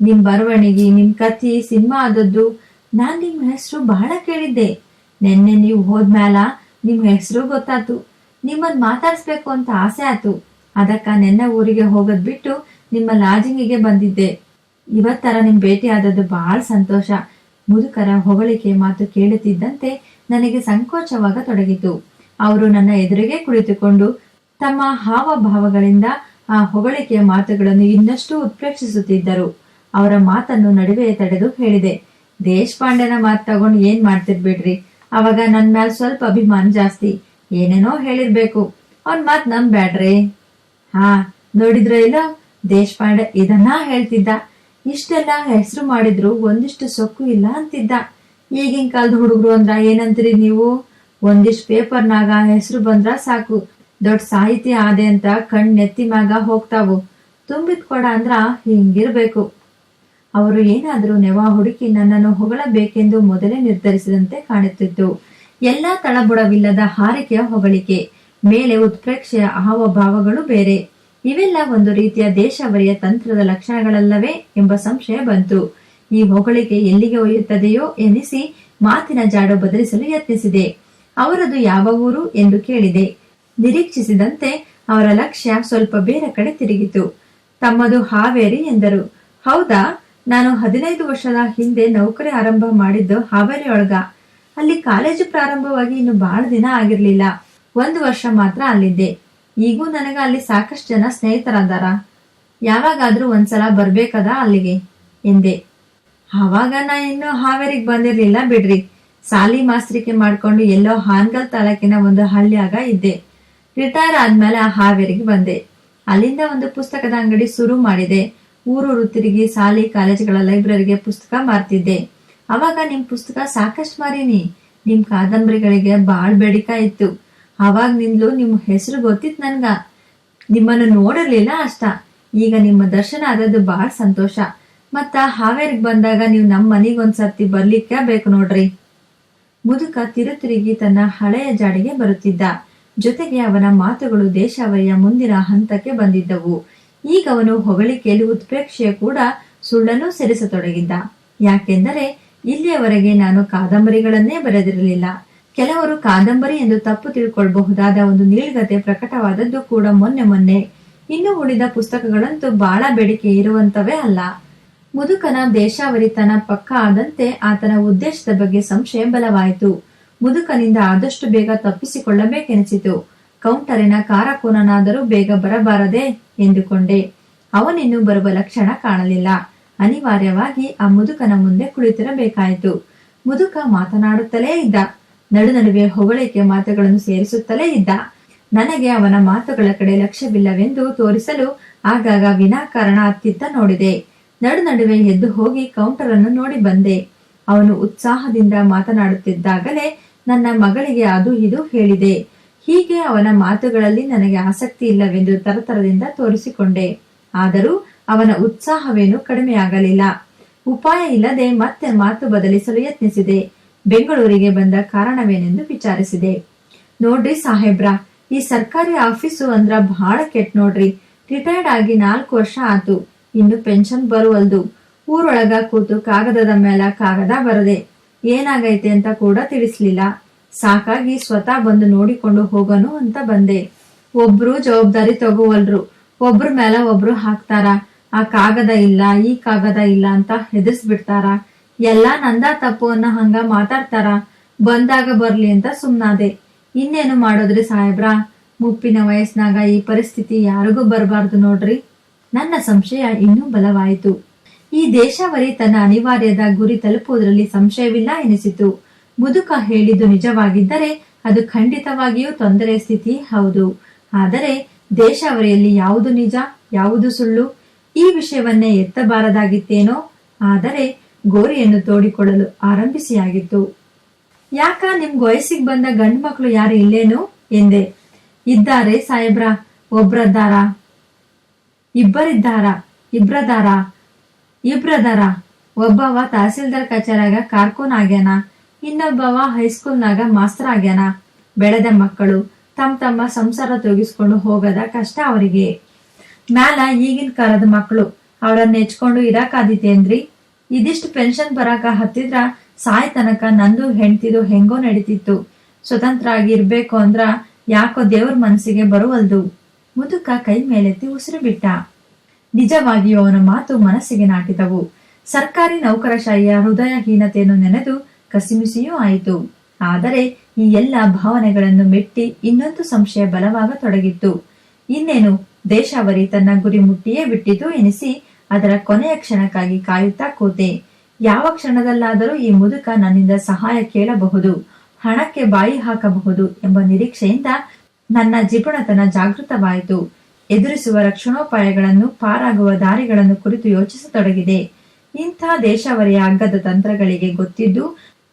ನಿಮ್ ಬರವಣಿಗೆ, ನಿಮ್ ಕಥಿ ಸಿನಿಮಾ ಆದದ್ದು ನಾನ್ ನಿಮ್ ಹೆಸರು ಬಹಳ ಕೇಳಿದ್ದೆ. ನಿನ್ನೆ ನೀವು ಹೋದ್ಮ್ಯಾಲ ನಿಮ್ ಹೆಸರು ಗೊತ್ತಾತು. ನಿಮ್ಮನ್ ಮಾತಾಡ್ಸ್ಬೇಕು ಅಂತ ಆಸೆ ಆತು. ಅದಕ್ಕ ನಿನ್ನೆ ಊರಿಗೆ ಹೋಗದ್ ಬಿಟ್ಟು ನಿಮ್ಮ ಲಾಜಿಂಗಿಗೆ ಬಂದಿದ್ದೆ. ಇವತ್ತರ ನಿಮ್ ಭೇಟಿ ಆದದ್ದು ಬಹಳ ಸಂತೋಷ. ಮುದುಕರ ಹೊಗಳಿಕೆ ಮಾತು ಕೇಳುತ್ತಿದ್ದಂತೆ ನನಗೆ ಸಂಕೋಚವಾಗ ತೊಡಗಿತು. ಅವರು ನನ್ನ ಎದುರಿಗೆ ಕುಳಿತುಕೊಂಡು ತಮ್ಮ ಹಾವಭಾವಗಳಿಂದ ಆ ಹೊಗಳಿಕೆಯ ಮಾತುಗಳನ್ನು ಇನ್ನಷ್ಟು ಉತ್ಪ್ರೇಕ್ಷಿಸುತ್ತಿದ್ದರು. ಅವರ ಮಾತನ್ನು ನಡುವೆ ತಡೆದು ಹೇಳಿದೆ. ದೇಶಪಾಂಡೆನ ಮಾತು ತಗೊಂಡು ಏನ್ ಮಾಡ್ತಿರ್ಬಿಡ್ರಿ? ಅವಾಗ ನನ್ ಮ್ಯಾಲ್ ಸ್ವಲ್ಪ ಅಭಿಮಾನ ಜಾಸ್ತಿ. ಏನೇನೋ ಹೇಳಿರ್ಬೇಕು. ಅವನ್ ಮಾತ್ ನಂಬ್ಯಾಡ್ರಿ? ಹಾ, ನೋಡಿದ್ರ ಇಲ್ಲ? ದೇಶಪಾಂಡೆ ಇದನ್ನ ಹೇಳ್ತಿದ್ದ. ಇಷ್ಟೆಲ್ಲ ಹೆಸರು ಮಾಡಿದ್ರು ಒಂದಿಷ್ಟು ಸೊಕ್ಕು ಇಲ್ಲ ಅಂತಿದ್ದ. ಈಗಿನ ಕಾಲದ ಹುಡುಗರು ಅಂದ್ರ ಏನಂತೀರಿ ನೀವು? ಒಂದಿಷ್ಟು ಪೇಪರ್ನಾಗ ಹೆಸರು ಬಂದ್ರ ಸಾಕು. ದೊಡ್ಡ ಸಾಹಿತಿ ಆದೆ ಅಂತ ಕಣ್ಣೆತ್ತಿ ಮ್ಯಾಗ ಹೋಗ್ತಾವು. ತುಂಬಿದ್ ಕೊಡ ಅಂದ್ರ ಹಿಂಗಿರ್ಬೇಕು. ಅವರು ಏನಾದರೂ ನೆವ ಹುಡುಕಿ ನನ್ನನ್ನು ಹೊಗಳಬೇಕೆಂದು ಮೊದಲೇ ನಿರ್ಧರಿಸಿದಂತೆ ಕಾಣುತ್ತಿತ್ತು ಎಲ್ಲ ತಳಬುಡವಿಲ್ಲದ ಹಾರಿಕೆಯ ಹೊಗಳಿಕೆ, ಮೇಲೆ ಉತ್ಪ್ರೇಕ್ಷೆಯ ಹಾವಭಾವಗಳು ಬೇರೆ. ಇವೆಲ್ಲ ಒಂದು ರೀತಿಯ ದೇಶವರಿಯ ತಂತ್ರದ ಲಕ್ಷಣಗಳಲ್ಲವೇ ಎಂಬ ಸಂಶಯ ಬಂತು. ಈ ಹೊಗಳಿಕೆ ಎಲ್ಲಿಗೆ ಒಯ್ಯುತ್ತದೆಯೋ ಎನಿಸಿ ಮಾತಿನ ಜಾಡು ಬದಲಿಸಲು ಯತ್ನಿಸಿದೆ. ಅವರದು ಯಾವ ಊರು ಎಂದು ಕೇಳಿದೆ. ನಿರೀಕ್ಷಿಸಿದಂತೆ ಅವರ ಲಕ್ಷ್ಯ ಸ್ವಲ್ಪ ಬೇರೆ ಕಡೆ ತಿರುಗಿತು. ತಮ್ಮದು ಹಾವೇರಿ ಎಂದರು. ಹೌದಾ? ನಾನು ಹದಿನೈದು ವರ್ಷದ ಹಿಂದೆ ನೌಕರಿ ಆರಂಭ ಮಾಡಿದ್ದು ಹಾವೇರಿಯೊಳಗ. ಅಲ್ಲಿ ಕಾಲೇಜು ಪ್ರಾರಂಭವಾಗಿ ಇನ್ನು ಬಹಳ ದಿನ ಆಗಿರ್ಲಿಲ್ಲ. ಒಂದು ವರ್ಷ ಮಾತ್ರ ಅಲ್ಲಿದ್ದೆ. ಈಗೂ ನನಗ ಅಲ್ಲಿ ಸಾಕಷ್ಟು ಜನ ಸ್ನೇಹಿತರದಾರ. ಯಾವಾಗಾದ್ರೂ ಒಂದ್ಸಲ ಬರ್ಬೇಕದ ಅಲ್ಲಿಗೆ? ಎಂದೆ. ಆವಾಗ ನಾ ಇನ್ನು ಹಾವೇರಿಗೆ ಬಂದಿರ್ಲಿಲ್ಲ ಬಿಡ್ರಿ. ಸಾಲಿ ಮಾಸ್ತ್ರಿಕೆ ಮಾಡ್ಕೊಂಡು ಎಲ್ಲೋ ಹಾನ್ಗಲ್ ತಾಲೂಕಿನ ಒಂದು ಹಳ್ಳಿಯಾಗ ಇದ್ದೆ. ರಿಟೈರ್ ಆದ್ಮೇಲೆ ಹಾವೇರಿಗೆ ಬಂದೆ. ಅಲ್ಲಿಂದ ಒಂದು ಪುಸ್ತಕದ ಅಂಗಡಿ ಶುರು ಮಾಡಿದೆ. ಊರೂರು ತಿರುಗಿ ಸಾಲಿ ಕಾಲೇಜ್ಗಳ ಲೈಬ್ರರಿಗೆ ಪುಸ್ತಕ ಮಾರ್ತಿದ್ದೆ. ಅವಾಗ ನಿಮ್ ಪುಸ್ತಕ ಸಾಕಷ್ಟು ಮಾರೀನಿ. ನಿಮ್ ಕಾದಂಬರಿಗಳಿಗೆ ಬಾಳ್ ಬೇಡಿಕ ಇತ್ತು. ಅವಾಗ ನಿಂದ್ಲು ನಿಮ್ ಹೆಸರು ಗೊತ್ತಿತ್ತು ನನ್ಗ. ನಿಮ್ಮನ್ನು ನೋಡಿರ್ಲಿಲ್ಲ ಅಷ್ಟ. ಈಗ ನಿಮ್ಮ ದರ್ಶನ ಆದದ್ದು ಬಹಳ ಸಂತೋಷ. ಮತ್ತ ಹಾವೇರಿಗೆ ಬಂದಾಗ ನೀವು ನಮ್ಮ ಮನಿಗೊಂದ್ಸರ್ತಿ ಬರ್ಲಿಕ್ಕೆ ಬೇಕು ನೋಡ್ರಿ. ಮುದುಕ ತಿರು ತಿರುಗಿ ತನ್ನ ಹಳೆಯ ಜಾಡಿಗೆ ಬರುತ್ತಿದ್ದ. ಜೊತೆಗೆ ಅವನ ಮಾತುಗಳು ದೇಶಾವರಿಯ ಮುಂದಿನ ಹಂತಕ್ಕೆ ಬಂದಿದ್ದವು. ಈಗ ಅವನು ಹೊಗಳಿಕೆಯಲ್ಲಿ ಉತ್ಪ್ರೇಕ್ಷೆಯ ಕೂಡ ಸುಳ್ಳನ್ನು ಸೇರಿಸತೊಡಗಿದ್ದ. ಯಾಕೆಂದರೆ ಇಲ್ಲಿಯವರೆಗೆ ನಾನು ಕಾದಂಬರಿಗಳನ್ನೇ ಬರೆದಿರಲಿಲ್ಲ. ಕೆಲವರು ಕಾದಂಬರಿ ಎಂದು ತಪ್ಪು ತಿಳ್ಕೊಳ್ಬಹುದಾದ ಒಂದು ನೀಳ್ಗತೆ ಪ್ರಕಟವಾದದ್ದು ಕೂಡ ಮೊನ್ನೆ ಮೊನ್ನೆ. ಇನ್ನು ಉಳಿದ ಪುಸ್ತಕಗಳಂತೂ ಬಹಳ ಬೇಡಿಕೆ ಇರುವಂತವೇ ಅಲ್ಲ. ಮುದುಕನ ದೇಶಾವರಿತನ ಪಕ್ಕ ಆದಂತೆ ಆತನ ಉದ್ದೇಶದ ಬಗ್ಗೆ ಸಂಶಯ ಬಲವಾಯಿತು. ಮುದುಕನಿಂದ ಆದಷ್ಟು ಬೇಗ ತಪ್ಪಿಸಿಕೊಳ್ಳಬೇಕೆನಿಸಿತು. ಕೌಂಟರಿನ ಕಾರಕೋನನಾದರೂ ಬೇಗ ಬರಬಾರದೆ ಎಂದುಕೊಂಡೆ. ಅವನಿನ್ನು ಬರುವ ಲಕ್ಷಣ ಕಾಣಲಿಲ್ಲ. ಅನಿವಾರ್ಯವಾಗಿ ಆ ಮುದುಕನ ಮುಂದೆ ಕುಳಿತಿರಬೇಕಾಯಿತು. ಮುದುಕ ಮಾತನಾಡುತ್ತಲೇ ಇದ್ದ. ನಡು ನಡುವೆ ಹೊಗಳಿಕೆ ಮಾತುಗಳನ್ನು ಸೇರಿಸುತ್ತಲೇ ಇದ್ದ. ನನಗೆ ಅವನ ಮಾತುಗಳ ಕಡೆ ಲಕ್ಷ್ಯವಿಲ್ಲವೆಂದು ತೋರಿಸಲು ಆಗಾಗ ವಿನಾಕಾರಣ ಅತ್ತಿತ್ತ ನೋಡಿದೆ. ನಡು ನಡುವೆ ಎದ್ದು ಹೋಗಿ ಕೌಂಟರ್ ಅನ್ನು ನೋಡಿ ಬಂದೆ. ಅವನು ಉತ್ಸಾಹದಿಂದ ಮಾತನಾಡುತ್ತಿದ್ದಾಗಲೇ ನನ್ನ ಮಗಳಿಗೆ ಅದು ಇದು ಹೇಳಿದೆ. ಹೀಗೆ ಅವನ ಮಾತುಗಳಲ್ಲಿ ನನಗೆ ಆಸಕ್ತಿ ಇಲ್ಲವೆಂದು ತರತರದಿಂದ ತೋರಿಸಿಕೊಂಡೆ. ಆದರೂ ಅವನ ಉತ್ಸಾಹವೇನು ಕಡಿಮೆಯಾಗಲಿಲ್ಲ. ಉಪಾಯ ಇಲ್ಲದೆ ಮತ್ತೆ ಮಾತು ಬದಲಿಸಲು ಯತ್ನಿಸಿದೆ. ಬೆಂಗಳೂರಿಗೆ ಬಂದ ಕಾರಣವೇನೆಂದು ವಿಚಾರಿಸಿದೆ. ನೋಡ್ರಿ ಸಾಹೇಬ್ರ, ಈ ಸರ್ಕಾರಿ ಆಫೀಸು ಅಂದ್ರ ಬಹಳ ಕೆಟ್ಟ ನೋಡ್ರಿ. ರಿಟೈರ್ಡ್ ಆಗಿ ನಾಲ್ಕು ವರ್ಷ ಆತು. ಇನ್ನು ಪೆನ್ಷನ್ ಬರುವಲ್ದು. ಊರೊಳಗ ಕೂತು ಕಾಗದದ ಮೇಲೆ ಕಾಗದ ಬರದೆ. ಏನಾಗೈತೆ ಅಂತ ಕೂಡ ತಿಳಿಸ್ಲಿಲ್ಲ. ಸಾಕಾಗಿ ಸ್ವತಃ ಬಂದು ನೋಡಿಕೊಂಡು ಹೋಗನು ಅಂತ ಬಂದೆ. ಒಬ್ರು ಜವಾಬ್ದಾರಿ ತಗೋವಲ್ರು. ಒಬ್ರ ಮೇಲೆ ಒಬ್ರು ಹಾಕ್ತಾರ. ಆ ಕಾಗದ ಇಲ್ಲ, ಈ ಕಾಗದ ಇಲ್ಲ ಅಂತ ಹೆದರ್ಸ್ಬಿಡ್ತಾರ. ಎಲ್ಲಾ ನಂದ ತಪ್ಪು ಅನ್ನೋ ಹಂಗ ಮಾತಾಡ್ತಾರ. ಬಂದಾಗ ಬರ್ಲಿ ಅಂತ ಸುಮ್ನಾದೆ. ಇನ್ನೇನು ಮಾಡೋದ್ರಿ ಸಾಹೇಬ್ರ? ಮುಪ್ಪಿನ ವಯಸ್ಸಿನಾಗ ಈ ಪರಿಸ್ಥಿತಿ ಯಾರಿಗೂ ಬರಬಾರ್ದು ನೋಡ್ರಿ. ನನ್ನ ಸಂಶಯ ಇನ್ನೂ ಬಲವಾಯಿತು. ಈ ದೇಶಾವರಿ ತನ್ನ ಅನಿವಾರ್ಯದ ಗುರಿ ತಲುಪುವುದರಲ್ಲಿ ಸಂಶಯವಿಲ್ಲ ಎನಿಸಿತು. ಮುದುಕ ಹೇಳಿದ್ದು ನಿಜವಾಗಿದ್ದರೆ ಅದು ಖಂಡಿತವಾಗಿಯೂ ತೊಂದರೆ ಸ್ಥಿತಿ, ಹೌದು. ಆದರೆ ದೇಶಾವರಿಯಲ್ಲಿ ಯಾವುದು ನಿಜ, ಯಾವುದು ಸುಳ್ಳು? ಈ ವಿಷಯವನ್ನೇ ಎತ್ತಬಾರದಾಗಿತ್ತೇನೋ? ಆದರೆ ಗೋರಿಯನ್ನು ತೋಡಿಕೊಳ್ಳಲು ಆರಂಭಿಸಿಯಾಗಿತ್ತು. ಯಾಕ ನಿಮ್ ವಯಸ್ಸಿಗೆ ಬಂದ ಗಂಡು ಮಕ್ಕಳು ಯಾರು ಇಲ್ಲೇನು? ಎಂದೆ. ಇದ್ದಾರೆ ಸಾಹೇಬ್ರ, ಒಬ್ರದ್ದಾರ. ಇಬ್ಬರಿದ್ದಾರ, ಇಬ್ರದಾರ. ಇಬ್ರದಾರ. ಒಬ್ಬವ ತಹಸೀಲ್ದಾರ್ ಕಚೇರಿಯಾಗ ಕಾರ್ಕೂನ್ ಆಗ್ಯಾನ. ಇನ್ನೊಬ್ಬವ ಹೈಸ್ಕೂಲ್ನಾಗ ಮಾಸ್ತರ್ ಆಗ್ಯಾನ. ಬೆಳೆದ ಮಕ್ಕಳು ತಮ್ಮ ತಮ್ಮ ಸಂಸಾರ ತೊಗಿಸ್ಕೊಂಡು ಹೋಗದ ಕಷ್ಟ ಅವರಿಗೆ. ಮ್ಯಾಲ ಈಗಿನ ಕಾಲದ ಮಕ್ಕಳು ಅವಳನ್ನ ನೆಚ್ಕೊಂಡು ಇರಾಕಾದಿತೇನ್ರಿ ಇದಿಷ್ಟು ಪೆನ್ಷನ್ ಬರಾಕ ಹತ್ತಿದ್ರ ಸಾಯ್ ತನಕ ನಂದು ಹೆಂಡ್ತಿದು ಹೆಂಗೋ ನಡೀತಿತ್ತು. ಸ್ವತಂತ್ರ ಆಗಿರ್ಬೇಕು ಅಂದ್ರ ಯಾಕೋ ದೇವ್ರ ಮನಸ್ಸಿಗೆ ಬರುವಲ್ದು. ಮುದುಕ ಕೈ ಮೇಲೆತ್ತಿ ಉಸಿರು ಬಿಟ್ಟ ನಿಜವಾಗಿಯೂ ಅವನ ಮಾತು ಮನಸ್ಸಿಗೆ ನಾಟಿದವು. ಸರ್ಕಾರಿ ನೌಕರಶಾಹಿಯ ಹೃದಯಹೀನತೆಯನ್ನು ನೆನೆದು ಕಸಿಮಿಸಿಯೂ ಆಯಿತು. ಆದರೆ ಈ ಎಲ್ಲ ಭಾವನೆಗಳನ್ನು ಮೆಟ್ಟಿ ಇನ್ನೊಂದು ಸಂಶಯ ಬಲವಾಗತೊಡಗಿತ್ತು ಇನ್ನೇನು, ದೇಶಾವರಿ ತನ್ನ ಗುರಿ ಮುಟ್ಟಿಯೇ ಬಿಟ್ಟಿತು ಎನಿಸಿ ಅದರ ಕೊನೆಯ ಕ್ಷಣಕ್ಕಾಗಿ ಕಾಯುತ್ತಾ ಕೂತೆ. ಯಾವ ಕ್ಷಣದಲ್ಲಾದರೂ ಈ ಮುದುಕ ನನ್ನಿಂದ ಸಹಾಯ ಕೇಳಬಹುದು, ಹಣಕ್ಕೆ ಬಾಯಿ ಹಾಕಬಹುದು ಎಂಬ ನಿರೀಕ್ಷೆಯಿಂದ ನನ್ನ ಜಿಪುಣತನ ಜಾಗೃತವಾಯಿತು. ಎದುರಿಸುವ ರಕ್ಷಣೋಪಾಯಗಳನ್ನು, ಪಾರಾಗುವ ದಾರಿಗಳನ್ನು ಕುರಿತು ಯೋಚಿಸತೊಡಗಿದೆ. ಇಂಥ ದೇಶಾವರಿಯ ಅಗ್ಗದ ತಂತ್ರಗಳಿಗೆ ಗೊತ್ತಿದ್ದು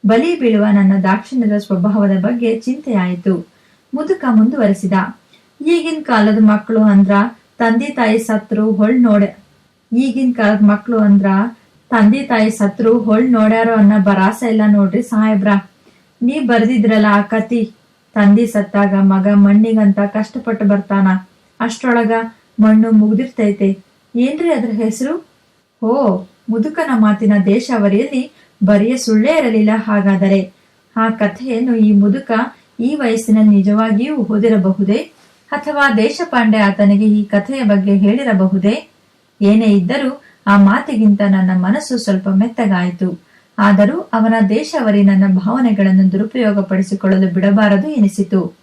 ಬಲಿ ಬೀಳುವ ನನ್ನ ದಾಕ್ಷಿಣ್ಯದ ಸ್ವಭಾವದ ಬಗ್ಗೆ ಚಿಂತೆಯಾಯಿತು. ಮುದುಕ ಮುಂದುವರೆಸಿದ. ಈಗಿನ ಕಾಲದ ಮಕ್ಕಳು ಅಂದ್ರ ತಂದೆ ತಾಯಿ ಸತ್ರು ಹೊಳ್ ನೋಡೆ, ಈಗಿನ ಕಾಲದ ಮಕ್ಕಳು ಅಂದ್ರ ತಂದೆ ತಾಯಿ ಸತ್ರು ಹೊಳ್ ನೋಡ್ಯಾರೋ ಅನ್ನೋ ಬರಾಸೆ ಇಲ್ಲ ನೋಡ್ರಿ ಸಾಹೇಬ್ರ. ನೀ ಬರ್ದಿದ್ರಲ್ಲ ಆ ಕತಿ. ತಂದಿ ಸತ್ತಾಗ ಮಗ ಮಣ್ಣಿಗಂತ ಕಷ್ಟಪಟ್ಟು ಬರ್ತಾನ. ಅಷ್ಟರೊಳಗ ಮಣ್ಣು ಮುಗ್ದಿರ್ತೈತೆ. ಏನ್ರಿ ಅದ್ರ ಹೆಸರು? ಓ ಮುದುಕನ ಮಾತಿನ ದೇಶಾವರಿಯಲ್ಲಿ ಬರಿಯ ಸುಳ್ಳೇ ಇರಲಿಲ್ಲ. ಹಾಗಾದರೆ ಆ ಕಥೆಯನ್ನು ಈ ಮುದುಕ ಈ ವಯಸ್ಸಿನಲ್ಲಿ ನಿಜವಾಗಿಯೂ ಓದಿರಬಹುದೇ? ಅಥವಾ ದೇಶಪಾಂಡೆ ಆತನಿಗೆ ಈ ಕಥೆಯ ಬಗ್ಗೆ ಹೇಳಿರಬಹುದೇ? ಏನೇ ಇದ್ದರೂ ಆ ಮಾತಿಗಿಂತ ನನ್ನ ಮನಸ್ಸು ಸ್ವಲ್ಪ ಮೆತ್ತಗಾಯಿತು. ಆದರೂ ಅವನ ದೇಶವರಿ ನನ್ನ ಭಾವನೆಗಳನ್ನು ದುರುಪಯೋಗಪಡಿಸಿಕೊಳ್ಳಲು ಬಿಡಬಾರದು ಎನಿಸಿತು.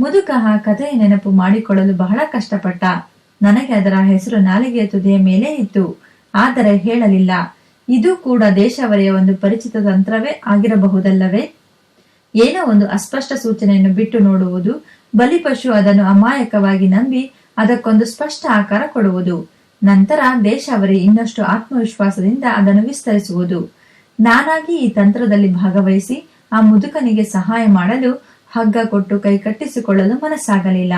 ಮುದುಕ ಆ ಕಥೆಯ ನೆನಪು ಮಾಡಿಕೊಳ್ಳಲು ಬಹಳ ಕಷ್ಟಪಟ್ಟ. ನನಗೆ ಅದರ ಹೆಸರು ನಾಲಿಗೆಯ ತುದಿಯ ಮೇಲೆ ಇತ್ತು. ಆದರೆ ಹೇಳಲಿಲ್ಲ. ಇದು ಕೂಡ ದೇಶವರೆಯ ಒಂದು ಪರಿಚಿತ ತಂತ್ರವೇ ಆಗಿರಬಹುದಲ್ಲವೇ? ಏನೋ ಒಂದು ಅಸ್ಪಷ್ಟ ಸೂಚನೆಯನ್ನು ಬಿಟ್ಟು ನೋಡುವುದು ಬಲಿಪಶು ಅದನ್ನು ಅಮಾಯಕವಾಗಿ ನಂಬಿ ಅದಕ್ಕೊಂದು ಸ್ಪಷ್ಟ ಆಕಾರ ಕೊಡುವುದು, ನಂತರ ದೇಶಾವರಿ ಇನ್ನಷ್ಟು ಆತ್ಮವಿಶ್ವಾಸದಿಂದ ಅದನ್ನು ವಿಸ್ತರಿಸುವುದು. ನಾನಾಗಿ ಈ ತಂತ್ರದಲ್ಲಿ ಭಾಗವಹಿಸಿ ಆ ಮುದುಕನಿಗೆ ಸಹಾಯ ಮಾಡಲು, ಹಗ್ಗ ಕೊಟ್ಟು ಕೈ ಕಟ್ಟಿಸಿಕೊಳ್ಳಲು ಮನಸ್ಸಾಗಲಿಲ್ಲ.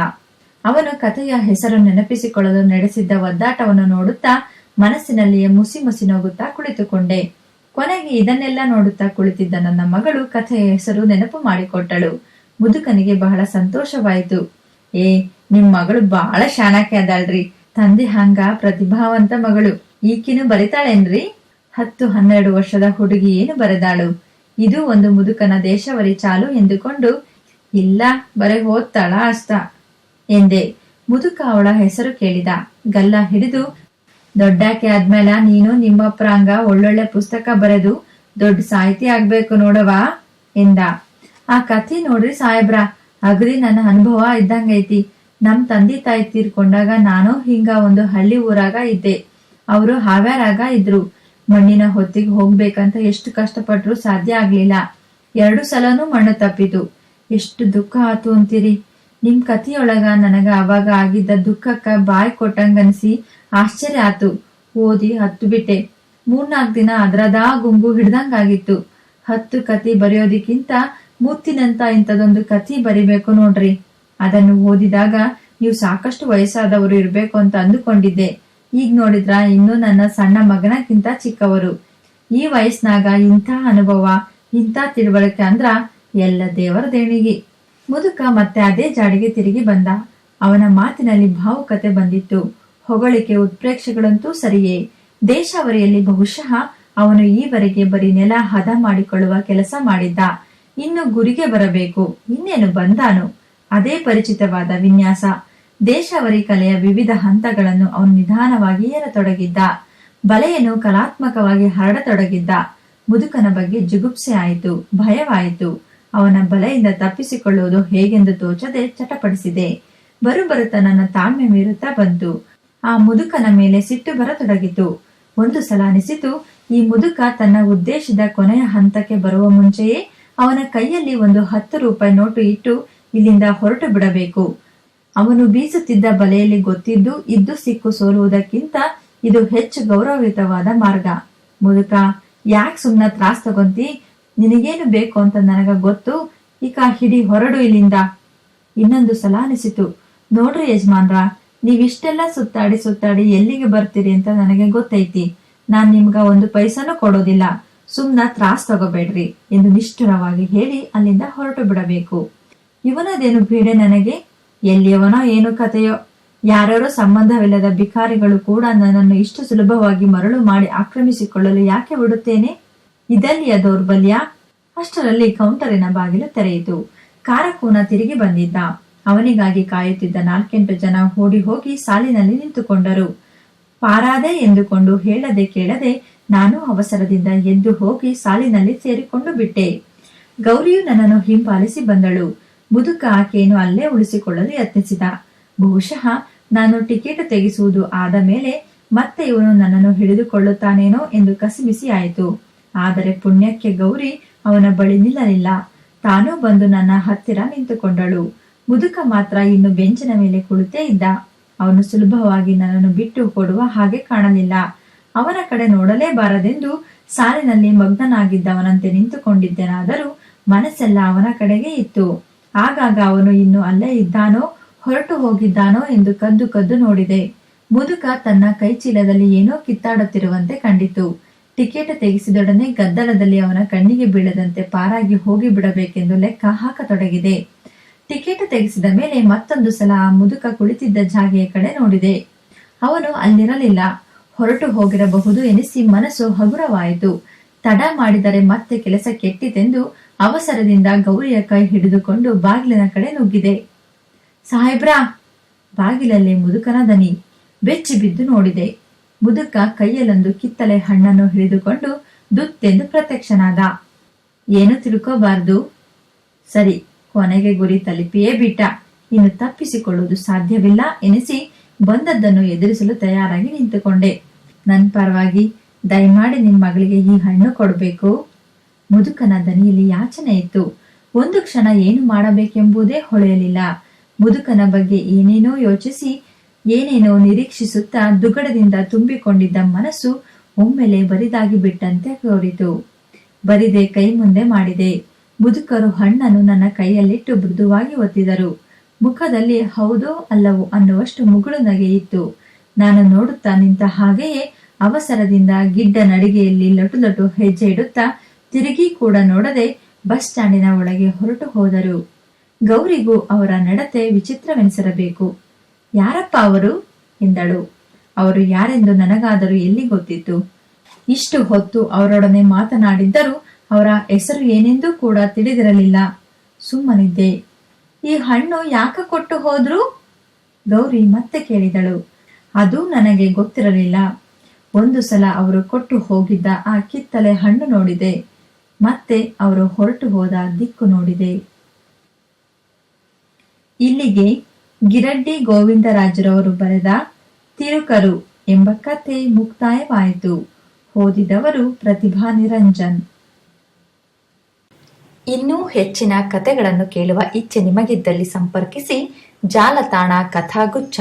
ಅವನು ಕಥೆಯ ಹೆಸರು ನೆನಪಿಸಿಕೊಳ್ಳಲು ನಡೆಸಿದ್ದ ಒದ್ದಾಟವನ್ನು ನೋಡುತ್ತಾ ಮನಸ್ಸಿನಲ್ಲಿಯೇ ಮುಸಿ ಮುಸಿ ನೋಗುತ್ತಾ ಕುಳಿತುಕೊಂಡೆ. ಕೊನೆಗೆ ಇದನ್ನೆಲ್ಲ ನೋಡುತ್ತಾ ಕುಳಿತಿದ್ದ ನನ್ನ ಮಗಳು ಕಥೆಯ ಹೆಸರು ನೆನಪು ಮಾಡಿಕೊಟ್ಟಳು. ಮುದುಕನಿಗೆ ಬಹಳ ಸಂತೋಷವಾಯಿತು. ಏ, ನಿಮ್ ಮಗಳು ಬಹಳ ಶಾಣಕ್ಕೆ ಅದಾಳ್ರಿ. ತಂದೆ ಹಂಗ ಪ್ರತಿಭಾವಂತ ಮಗಳು. ಈಕಿನು ಬರಿತಾಳೇನ್ರಿ? ಹತ್ತು ಹನ್ನೆರಡು ವರ್ಷದ ಹುಡುಗಿ ಏನು ಬರೆದಾಳು? ಇದು ಒಂದು ಮುದುಕನ ದೇಶವರಿ ಚಾಲು ಎಂದುಕೊಂಡು, ಇಲ್ಲ, ಬರೆ ಹೋದ್ತಾಳ ಅಷ್ಟ ಎಂದೆ. ಮುದುಕ ಅವಳ ಹೆಸರು ಕೇಳಿದ. ಗಲ್ಲ ಹಿಡಿದು ದೊಡ್ಡಾಕೆ ಆದ್ಮೇಲೆ ನೀನು ನಿಮ್ಮಪ್ರಾಂಗ ಒಳ್ಳೊಳ್ಳೆ ಪುಸ್ತಕ ಬರೆದು ದೊಡ್ಡ ಸಾಹಿತಿ ಆಗ್ಬೇಕು ನೋಡವಾ ಎಂದ. ಆ ಕಥೆ ನೋಡ್ರಿ ಸಾಹೇಬ್ರ, ಅಗ್ರಿ ನನ್ನ ಅನುಭವ ಇದ್ದಂಗೈತಿ. ನಮ್ ತಂದೆ ತಾಯಿ ತೀರ್ಕೊಂಡಾಗ ನಾನು ಹಿಂಗ ಒಂದು ಹಳ್ಳಿ ಊರಾಗ ಇದ್ದೆ. ಅವರು ಹಾವ್ಯಾರಾಗ ಇದ್ರು. ಮಣ್ಣಿನ ಹೊತ್ತಿಗೆ ಹೋಗ್ಬೇಕಂತ ಎಷ್ಟು ಕಷ್ಟಪಟ್ರು ಸಾಧ್ಯ ಆಗ್ಲಿಲ್ಲ. ಎರಡು ಸಲನೂ ಮಣ್ಣು ತಪ್ಪಿತು. ಎಷ್ಟು ದುಃಖ ಆತು ಅಂತೀರಿ. ನಿಮ್ ಕಥೆಯೊಳಗ ನನಗ ಅವಾಗ ಆಗಿದ್ದ ದುಃಖಕ್ಕ ಬಾಯ್ ಕೊಟ್ಟಂಗನ್ಸಿ ಆಶ್ಚರ್ಯ ಆತು ಓದಿ ಹತ್ತು ಬಿಟ್ಟೆ. ಮೂರ್ನಾಲ್ಕು ದಿನ ಅದ್ರದಾ ಗುಂಗು ಹಿಡ್ದಂಗಾಗಿತ್ತು. ಹತ್ತು ಕತಿ ಬರೆಯೋದಿಕ್ಕಿಂತ ಮುತ್ತಿನಂತ ಇಂಥದೊಂದು ಕತಿ ಬರಿಬೇಕು ನೋಡ್ರಿ. ಅದನ್ನು ಓದಿದಾಗ ನೀವು ಸಾಕಷ್ಟು ವಯಸ್ಸಾದವರು ಇರಬೇಕು ಅಂತ ಅಂದುಕೊಂಡಿದ್ದೆ. ಈಗ ನೋಡಿದ್ರ ಇನ್ನು ನನ್ನ ಸಣ್ಣ ಮಗನಕ್ಕಿಂತ ಚಿಕ್ಕವರು. ಈ ವಯಸ್ಸಿನಾಗ ಇಂಥ ಅನುಭವ, ಇಂಥ ತಿಳುವಳಿಕೆ ಅಂದ್ರ ಎಲ್ಲ ದೇವರ ದೇಣಿಗೆ. ಮುದುಕ ಮತ್ತೆ ಅದೇ ಜಾಡಿಗೆ ತಿರುಗಿ ಬಂದ. ಅವನ ಮಾತಿನಲ್ಲಿ ಭಾವುಕತೆ ಬಂದಿತ್ತು. ಹೊಗಳಿಕೆ ಉತ್ಪ್ರೇಕ್ಷೆಗಳಂತೂ ಸರಿಯೇ. ದೇಶಾವರಿಯಲ್ಲಿ ಬಹುಶಃ ಅವನು ಈವರೆಗೆ ಬರೀ ನೆಲ ಹದ ಮಾಡಿಕೊಳ್ಳುವ ಕೆಲಸ ಮಾಡಿದ್ದ. ಇನ್ನು ಗುರಿಗೆ ಬರಬೇಕು. ಇನ್ನೇನು ಬಂದಾನು? ಅದೇ ಪರಿಚಿತವಾದ ವಿನ್ಯಾಸ. ದೇಶಾವರಿ ಕಲೆಯ ವಿವಿಧ ಹಂತಗಳನ್ನು ಅವನು ನಿಧಾನವಾಗಿ ಏರತೊಡಗಿದ್ದ. ಬಲೆಯನ್ನು ಕಲಾತ್ಮಕವಾಗಿ ಹರಡತೊಡಗಿದ್ದ. ಮುದುಕನ ಬಗ್ಗೆ ಜುಗುಪ್ಸೆ ಆಯಿತು, ಭಯವಾಯಿತು. ಅವನ ಬಲೆಯಿಂದ ತಪ್ಪಿಸಿಕೊಳ್ಳುವುದು ಹೇಗೆಂದು ತೋಚದೆ ಚಟಪಡಿಸಿದೆ. ಬರುಬರುತ್ತ ನನ್ನ ತಾಳ್ಮೆ ಮೀರುತ್ತಾ ಬಂತು. ಆ ಮುದುಕನ ಮೇಲೆ ಸಿಟ್ಟು ಬರತೊಡಗಿತು. ಒಂದು ಸಲ ಅನಿಸಿತು, ಈ ಮುದುಕ ತನ್ನ ಉದ್ದೇಶದ ಕೊನೆಯ ಹಂತಕ್ಕೆ ಬರುವ ಮುಂಚೆಯೇ ಅವನ ಕೈಯಲ್ಲಿ ಒಂದು ಹತ್ತು ರೂಪಾಯಿ ನೋಟು ಇಟ್ಟು ಇಲ್ಲಿಂದ ಹೊರಟು ಬಿಡಬೇಕು. ಅವನು ಬೀಸುತ್ತಿದ್ದ ಬಲೆಯಲ್ಲಿ ಗೊತ್ತಿದ್ದು, ಇದ್ದು ಸಿಕ್ಕು ಸೋಲುವುದಕ್ಕಿಂತ ಇದು ಹೆಚ್ಚು ಗೌರವಯುತವಾದ ಮಾರ್ಗ. ಮುದುಕ, ಯಾಕೆ ಸುಮ್ನ ತ್ರಾಸ್ ತಗೊಂತಿ? ನಿನಗೇನು ಬೇಕು ಅಂತ ನನಗ ಗೊತ್ತು? ಈಗ ಹಿಡಿ ಹೊರಡು ಇಲ್ಲಿಂದ. ಇನ್ನೊಂದು ಸಲ ಅನಿಸಿತು. ನೋಡ್ರಿ ಯಜಮಾನ್ರ ನೀವಿಷ್ಟೆಲ್ಲ ಸುತ್ತಾಡಿ ಸುತ್ತಾಡಿ ಎಲ್ಲಿಗೆ ಬರ್ತೀರಿ ಅಂತ ನನಗೆ ಗೊತ್ತೈತಿ. ನಾನ್ ನಿಮ್ಗ ಒಂದು ಪೈಸಾನು ಕೊಡೋದಿಲ್ಲ. ಸುಮ್ನ ತ್ರಾಸ್ ತಗೋಬೇಡ್ರಿ ಎಂದು ನಿಷ್ಠುರವಾಗಿ ಹೇಳಿ ಅಲ್ಲಿಂದ ಹೊರಟು ಬಿಡಬೇಕು. ಇವನದೇನು ಬೀಡೆ ನನಗೆ? ಎಲ್ಲಿಯವನೋ ಏನು ಕಥೆಯೋ ಯಾರ್ಯಾರೋ ಸಂಬಂಧವಿಲ್ಲದ ಬಿಕಾರಿಗಳು ಕೂಡ ನನ್ನನ್ನು ಇಷ್ಟು ಸುಲಭವಾಗಿ ಮರಳು ಮಾಡಿ ಆಕ್ರಮಿಸಿಕೊಳ್ಳಲು ಯಾಕೆ ಬಿಡುತ್ತೇನೆ? ಇದಲ್ಲಿಯ ದೌರ್ಬಲ್ಯ? ಅಷ್ಟರಲ್ಲಿ ಕೌಂಟರಿನ ಬಾಗಿಲು ತೆರೆಯಿತು. ಕಾರಕೂನ ತಿರುಗಿ ಬಂದಿದ್ದ. ಅವನಿಗಾಗಿ ಕಾಯುತ್ತಿದ್ದ ನಾಲ್ಕೆಂಟು ಜನ ಓಡಿ ಹೋಗಿ ಸಾಲಿನಲ್ಲಿ ನಿಂತುಕೊಂಡರು. ಪಾರಾದೆ ಎಂದುಕೊಂಡು ಹೇಳದೆ ಕೇಳದೆ ನಾನು ಅವಸರದಿಂದ ಎದ್ದು ಹೋಗಿ ಸಾಲಿನಲ್ಲಿ ಸೇರಿಕೊಂಡು ಬಿಟ್ಟೆ. ಗೌರಿಯು ನನ್ನನ್ನು ಹಿಂಪಾಲಿಸಿ ಬಂದಳು. ಮುದುಕ ಆಕೆಯನ್ನು ಅಲ್ಲೇ ಉಳಿಸಿಕೊಳ್ಳಲು ಯತ್ನಿಸಿದ. ಬಹುಶಃ ನಾನು ಟಿಕೆಟ್ ತೆಗೆಸುವುದು ಆದ ಮೇಲೆ ಮತ್ತೆ ಇವನು ನನ್ನನ್ನು ಹಿಡಿದುಕೊಳ್ಳುತ್ತಾನೇನೋ ಎಂದು ಕಸಿಬಿಸಿ ಆಯಿತು. ಆದರೆ ಪುಣ್ಯಕ್ಕೆ ಗೌರಿ ಅವನ ಬಳಿ ನಿಲ್ಲಲಿಲ್ಲ. ತಾನೂ ಬಂದು ನನ್ನ ಹತ್ತಿರ ನಿಂತುಕೊಂಡಳು. ಮುದುಕ ಮಾತ್ರ ಇನ್ನು ಬೆಂಚಿನ ಮೇಲೆ ಕುಳಿತೇ ಇದ್ದ. ಅವನು ಸುಲಭವಾಗಿ ನನ್ನನ್ನು ಬಿಟ್ಟು ಕೊಡುವ ಹಾಗೆ ಕಾಣಲಿಲ್ಲ. ಅವನ ಕಡೆ ನೋಡಲೇಬಾರದೆಂದು ಸಾಲಿನಲ್ಲಿ ಮಗ್ನನಾಗಿದ್ದವನಂತೆ ನಿಂತುಕೊಂಡಿದ್ದೆನಾದರೂ ಮನಸ್ಸೆಲ್ಲ ಅವನ ಕಡೆಗೆ ಇತ್ತು. ಆಗಾಗ ಅವನು ಇನ್ನು ಅಲ್ಲೇ ಇದ್ದಾನೋ, ಹೊರಟು ಹೋಗಿದ್ದಾನೋ ಎಂದು ಕದ್ದು ಕದ್ದು ನೋಡಿದೆ. ಮುದುಕ ತನ್ನ ಕೈಚೀಲದಲ್ಲಿ ಏನೋ ಕಿತ್ತಾಡುತ್ತಿರುವಂತೆ ಕಂಡಿತು. ಟಿಕೆಟ್ ತೆಗೆಸಿದೊಡನೆ ಗದ್ದಲದಲ್ಲಿ ಅವನ ಕಣ್ಣಿಗೆ ಬೀಳದಂತೆ ಪಾರಾಗಿ ಹೋಗಿ ಬಿಡಬೇಕೆಂದು ಲೆಕ್ಕ ಹಾಕತೊಡಗಿದೆ. ಟಿಕೆಟ್ ತೆಗೆಸಿದ ಮೇಲೆ ಮತ್ತೊಂದು ಸಲ ಮುದುಕ ಕುಳಿತಿದ್ದ ಜಾಗೆಯ ಕಡೆ ನೋಡಿದೆ. ಅವನು ಅಲ್ಲಿರಲಿಲ್ಲ. ಹೊರಟು ಹೋಗಿರಬಹುದು ಎನಿಸಿ ಮನಸ್ಸು ಹಗುರವಾಯಿತು. ತಡ ಮಾಡಿದರೆ ಮತ್ತೆ ಕೆಲಸ ಕೆಟ್ಟಿತೆಂದು ಅವಸರದಿಂದ ಗೌರಿಯ ಕೈ ಹಿಡಿದುಕೊಂಡು ಬಾಗಿಲಿನ ಕಡೆ ನುಗ್ಗಿದೆ. ಸಾಹೇಬ್ರಾ! ಬಾಗಿಲಲ್ಲಿ ಮುದುಕನ ದನಿ ಬೆಚ್ಚಿ ಬಿದ್ದು ನೋಡಿದೆ. ಮುದುಕ ಕೈಯಲ್ಲೊಂದು ಕಿತ್ತಲೆ ಹಣ್ಣನ್ನು ಹಿಡಿದುಕೊಂಡು ದುತ್ತೆಂದು ಪ್ರತ್ಯಕ್ಷನಾದ. ಏನು ತಿಳ್ಕೋಬಾರ್ದು? ಸರಿ ಕೊನೆಗೆ ಗುರಿ ತಲುಪಿಯೇ ಬಿಟ್ಟ. ಇನ್ನು ತಪ್ಪಿಸಿಕೊಳ್ಳುವುದು ಸಾಧ್ಯವಿಲ್ಲ ಎನಿಸಿ ಬಂದದ್ದನ್ನು ಎದುರಿಸಲು ತಯಾರಾಗಿ ನಿಂತುಕೊಂಡೆ. ನನ್ ಪರವಾಗಿ ದಯಮಾಡಿ ನಿಮ್ಮ ಮಗಳಿಗೆ ಈ ಹಣ್ಣು ಕೊಡಬೇಕು. ಮುದುಕನ ದನಿಯಲ್ಲಿ ಯಾಚನೆ ಇತ್ತು. ಒಂದು ಕ್ಷಣ ಏನು ಮಾಡಬೇಕೆಂಬುದೇ ಹೊಳೆಯಲಿಲ್ಲ. ಮುದುಕನ ಬಗ್ಗೆ ಏನೇನೋ ಯೋಚಿಸಿ, ಏನೇನೋ ನಿರೀಕ್ಷಿಸುತ್ತಾ ದುಗಡದಿಂದ ತುಂಬಿಕೊಂಡಿದ್ದ ಮನಸ್ಸು ಒಮ್ಮೆಲೆ ಬರಿದಾಗಿ ಬಿಟ್ಟಂತೆ ತೋರಿತು. ಬರಿದೆ ಕೈ ಮುಂದೆ ಮಾಡಿದೆ. ಮುದುಕರು ಹಣ್ಣನ್ನು ನನ್ನ ಕೈಯಲ್ಲಿಟ್ಟು ಮೃದುವಾಗಿ ಒತ್ತಿದರು. ಮುಖದಲ್ಲಿ ಹೌದೋ ಅಲ್ಲವೋ ಅನ್ನುವಷ್ಟು ಮುಗುಳು ನಗೆಯಿತ್ತು ನಾನು ನೋಡುತ್ತಾ ನಿಂತ ಹಾಗೆಯೇ ಅವಸರದಿಂದ ಗಿಡ್ಡ ನಡಿಗೆಯಲ್ಲಿ ಲಟು ಲಟು ಹೆಜ್ಜೆ ಇಡುತ್ತಾ ತಿರುಗಿ ಕೂಡ ನೋಡದೆ ಬಸ್ ಸ್ಟ್ಯಾಂಡಿನ ಒಳಗೆ ಹೊರಟು ಹೋದರು. ಗೌರಿಗೂ ಅವರ ನಡತೆ ವಿಚಿತ್ರವೆನಿಸಿರಬೇಕು ಯಾರಪ್ಪ ಅವರು? ಎಂದಳು. ಅವರು ಯಾರೆಂದು ನನಗಾದರೂ ಎಲ್ಲಿ ಗೊತ್ತಿತ್ತು? ಇಷ್ಟು ಹೊತ್ತು ಅವರೊಡನೆ ಮಾತನಾಡಿದ್ದರೂ ಅವರ ಹೆಸರು ಏನೆಂದೂ ಕೂಡ ತಿಳಿದಿರಲಿಲ್ಲ. ಸುಮ್ಮನಿದ್ದೆ. ಈ ಹಣ್ಣು ಯಾಕೆ ಕೊಟ್ಟು ಹೋದ್ರು? ಗೌರಿ ಮತ್ತೆ ಕೇಳಿದಳು. ಅದು ನನಗೆ ಗೊತ್ತಿರಲಿಲ್ಲ. ಒಂದು ಸಲ ಅವರು ಕೊಟ್ಟು ಹೋಗಿದ್ದ ಆ ಕಿತ್ತಲೆ ಹಣ್ಣು ನೋಡಿದೆ. ಮತ್ತೆ ಅವರು ಹೊರಟು ಹೋದ ದಿಕ್ಕು ನೋಡಿದೆ. ಇಲ್ಲಿಗೆ ಗಿರಡ್ಡಿ ಗೋವಿಂದರಾಜರವರು ಬರೆದ ತಿರುಕರು ಎಂಬ ಕಥೆ ಮುಕ್ತಾಯವಾಯಿತು. ಓದಿದವರು ಪ್ರತಿಭಾ ನಿರಂಜನ್. ಇನ್ನೂ ಹೆಚ್ಚಿನ ಕಥೆಗಳನ್ನು ಕೇಳುವ ಇಚ್ಛೆ ನಿಮಗಿದ್ದಲ್ಲಿ ಸಂಪರ್ಕಿಸಿ ಜಾಲತಾಣ ಕಥಾಗುಚ್ಛ.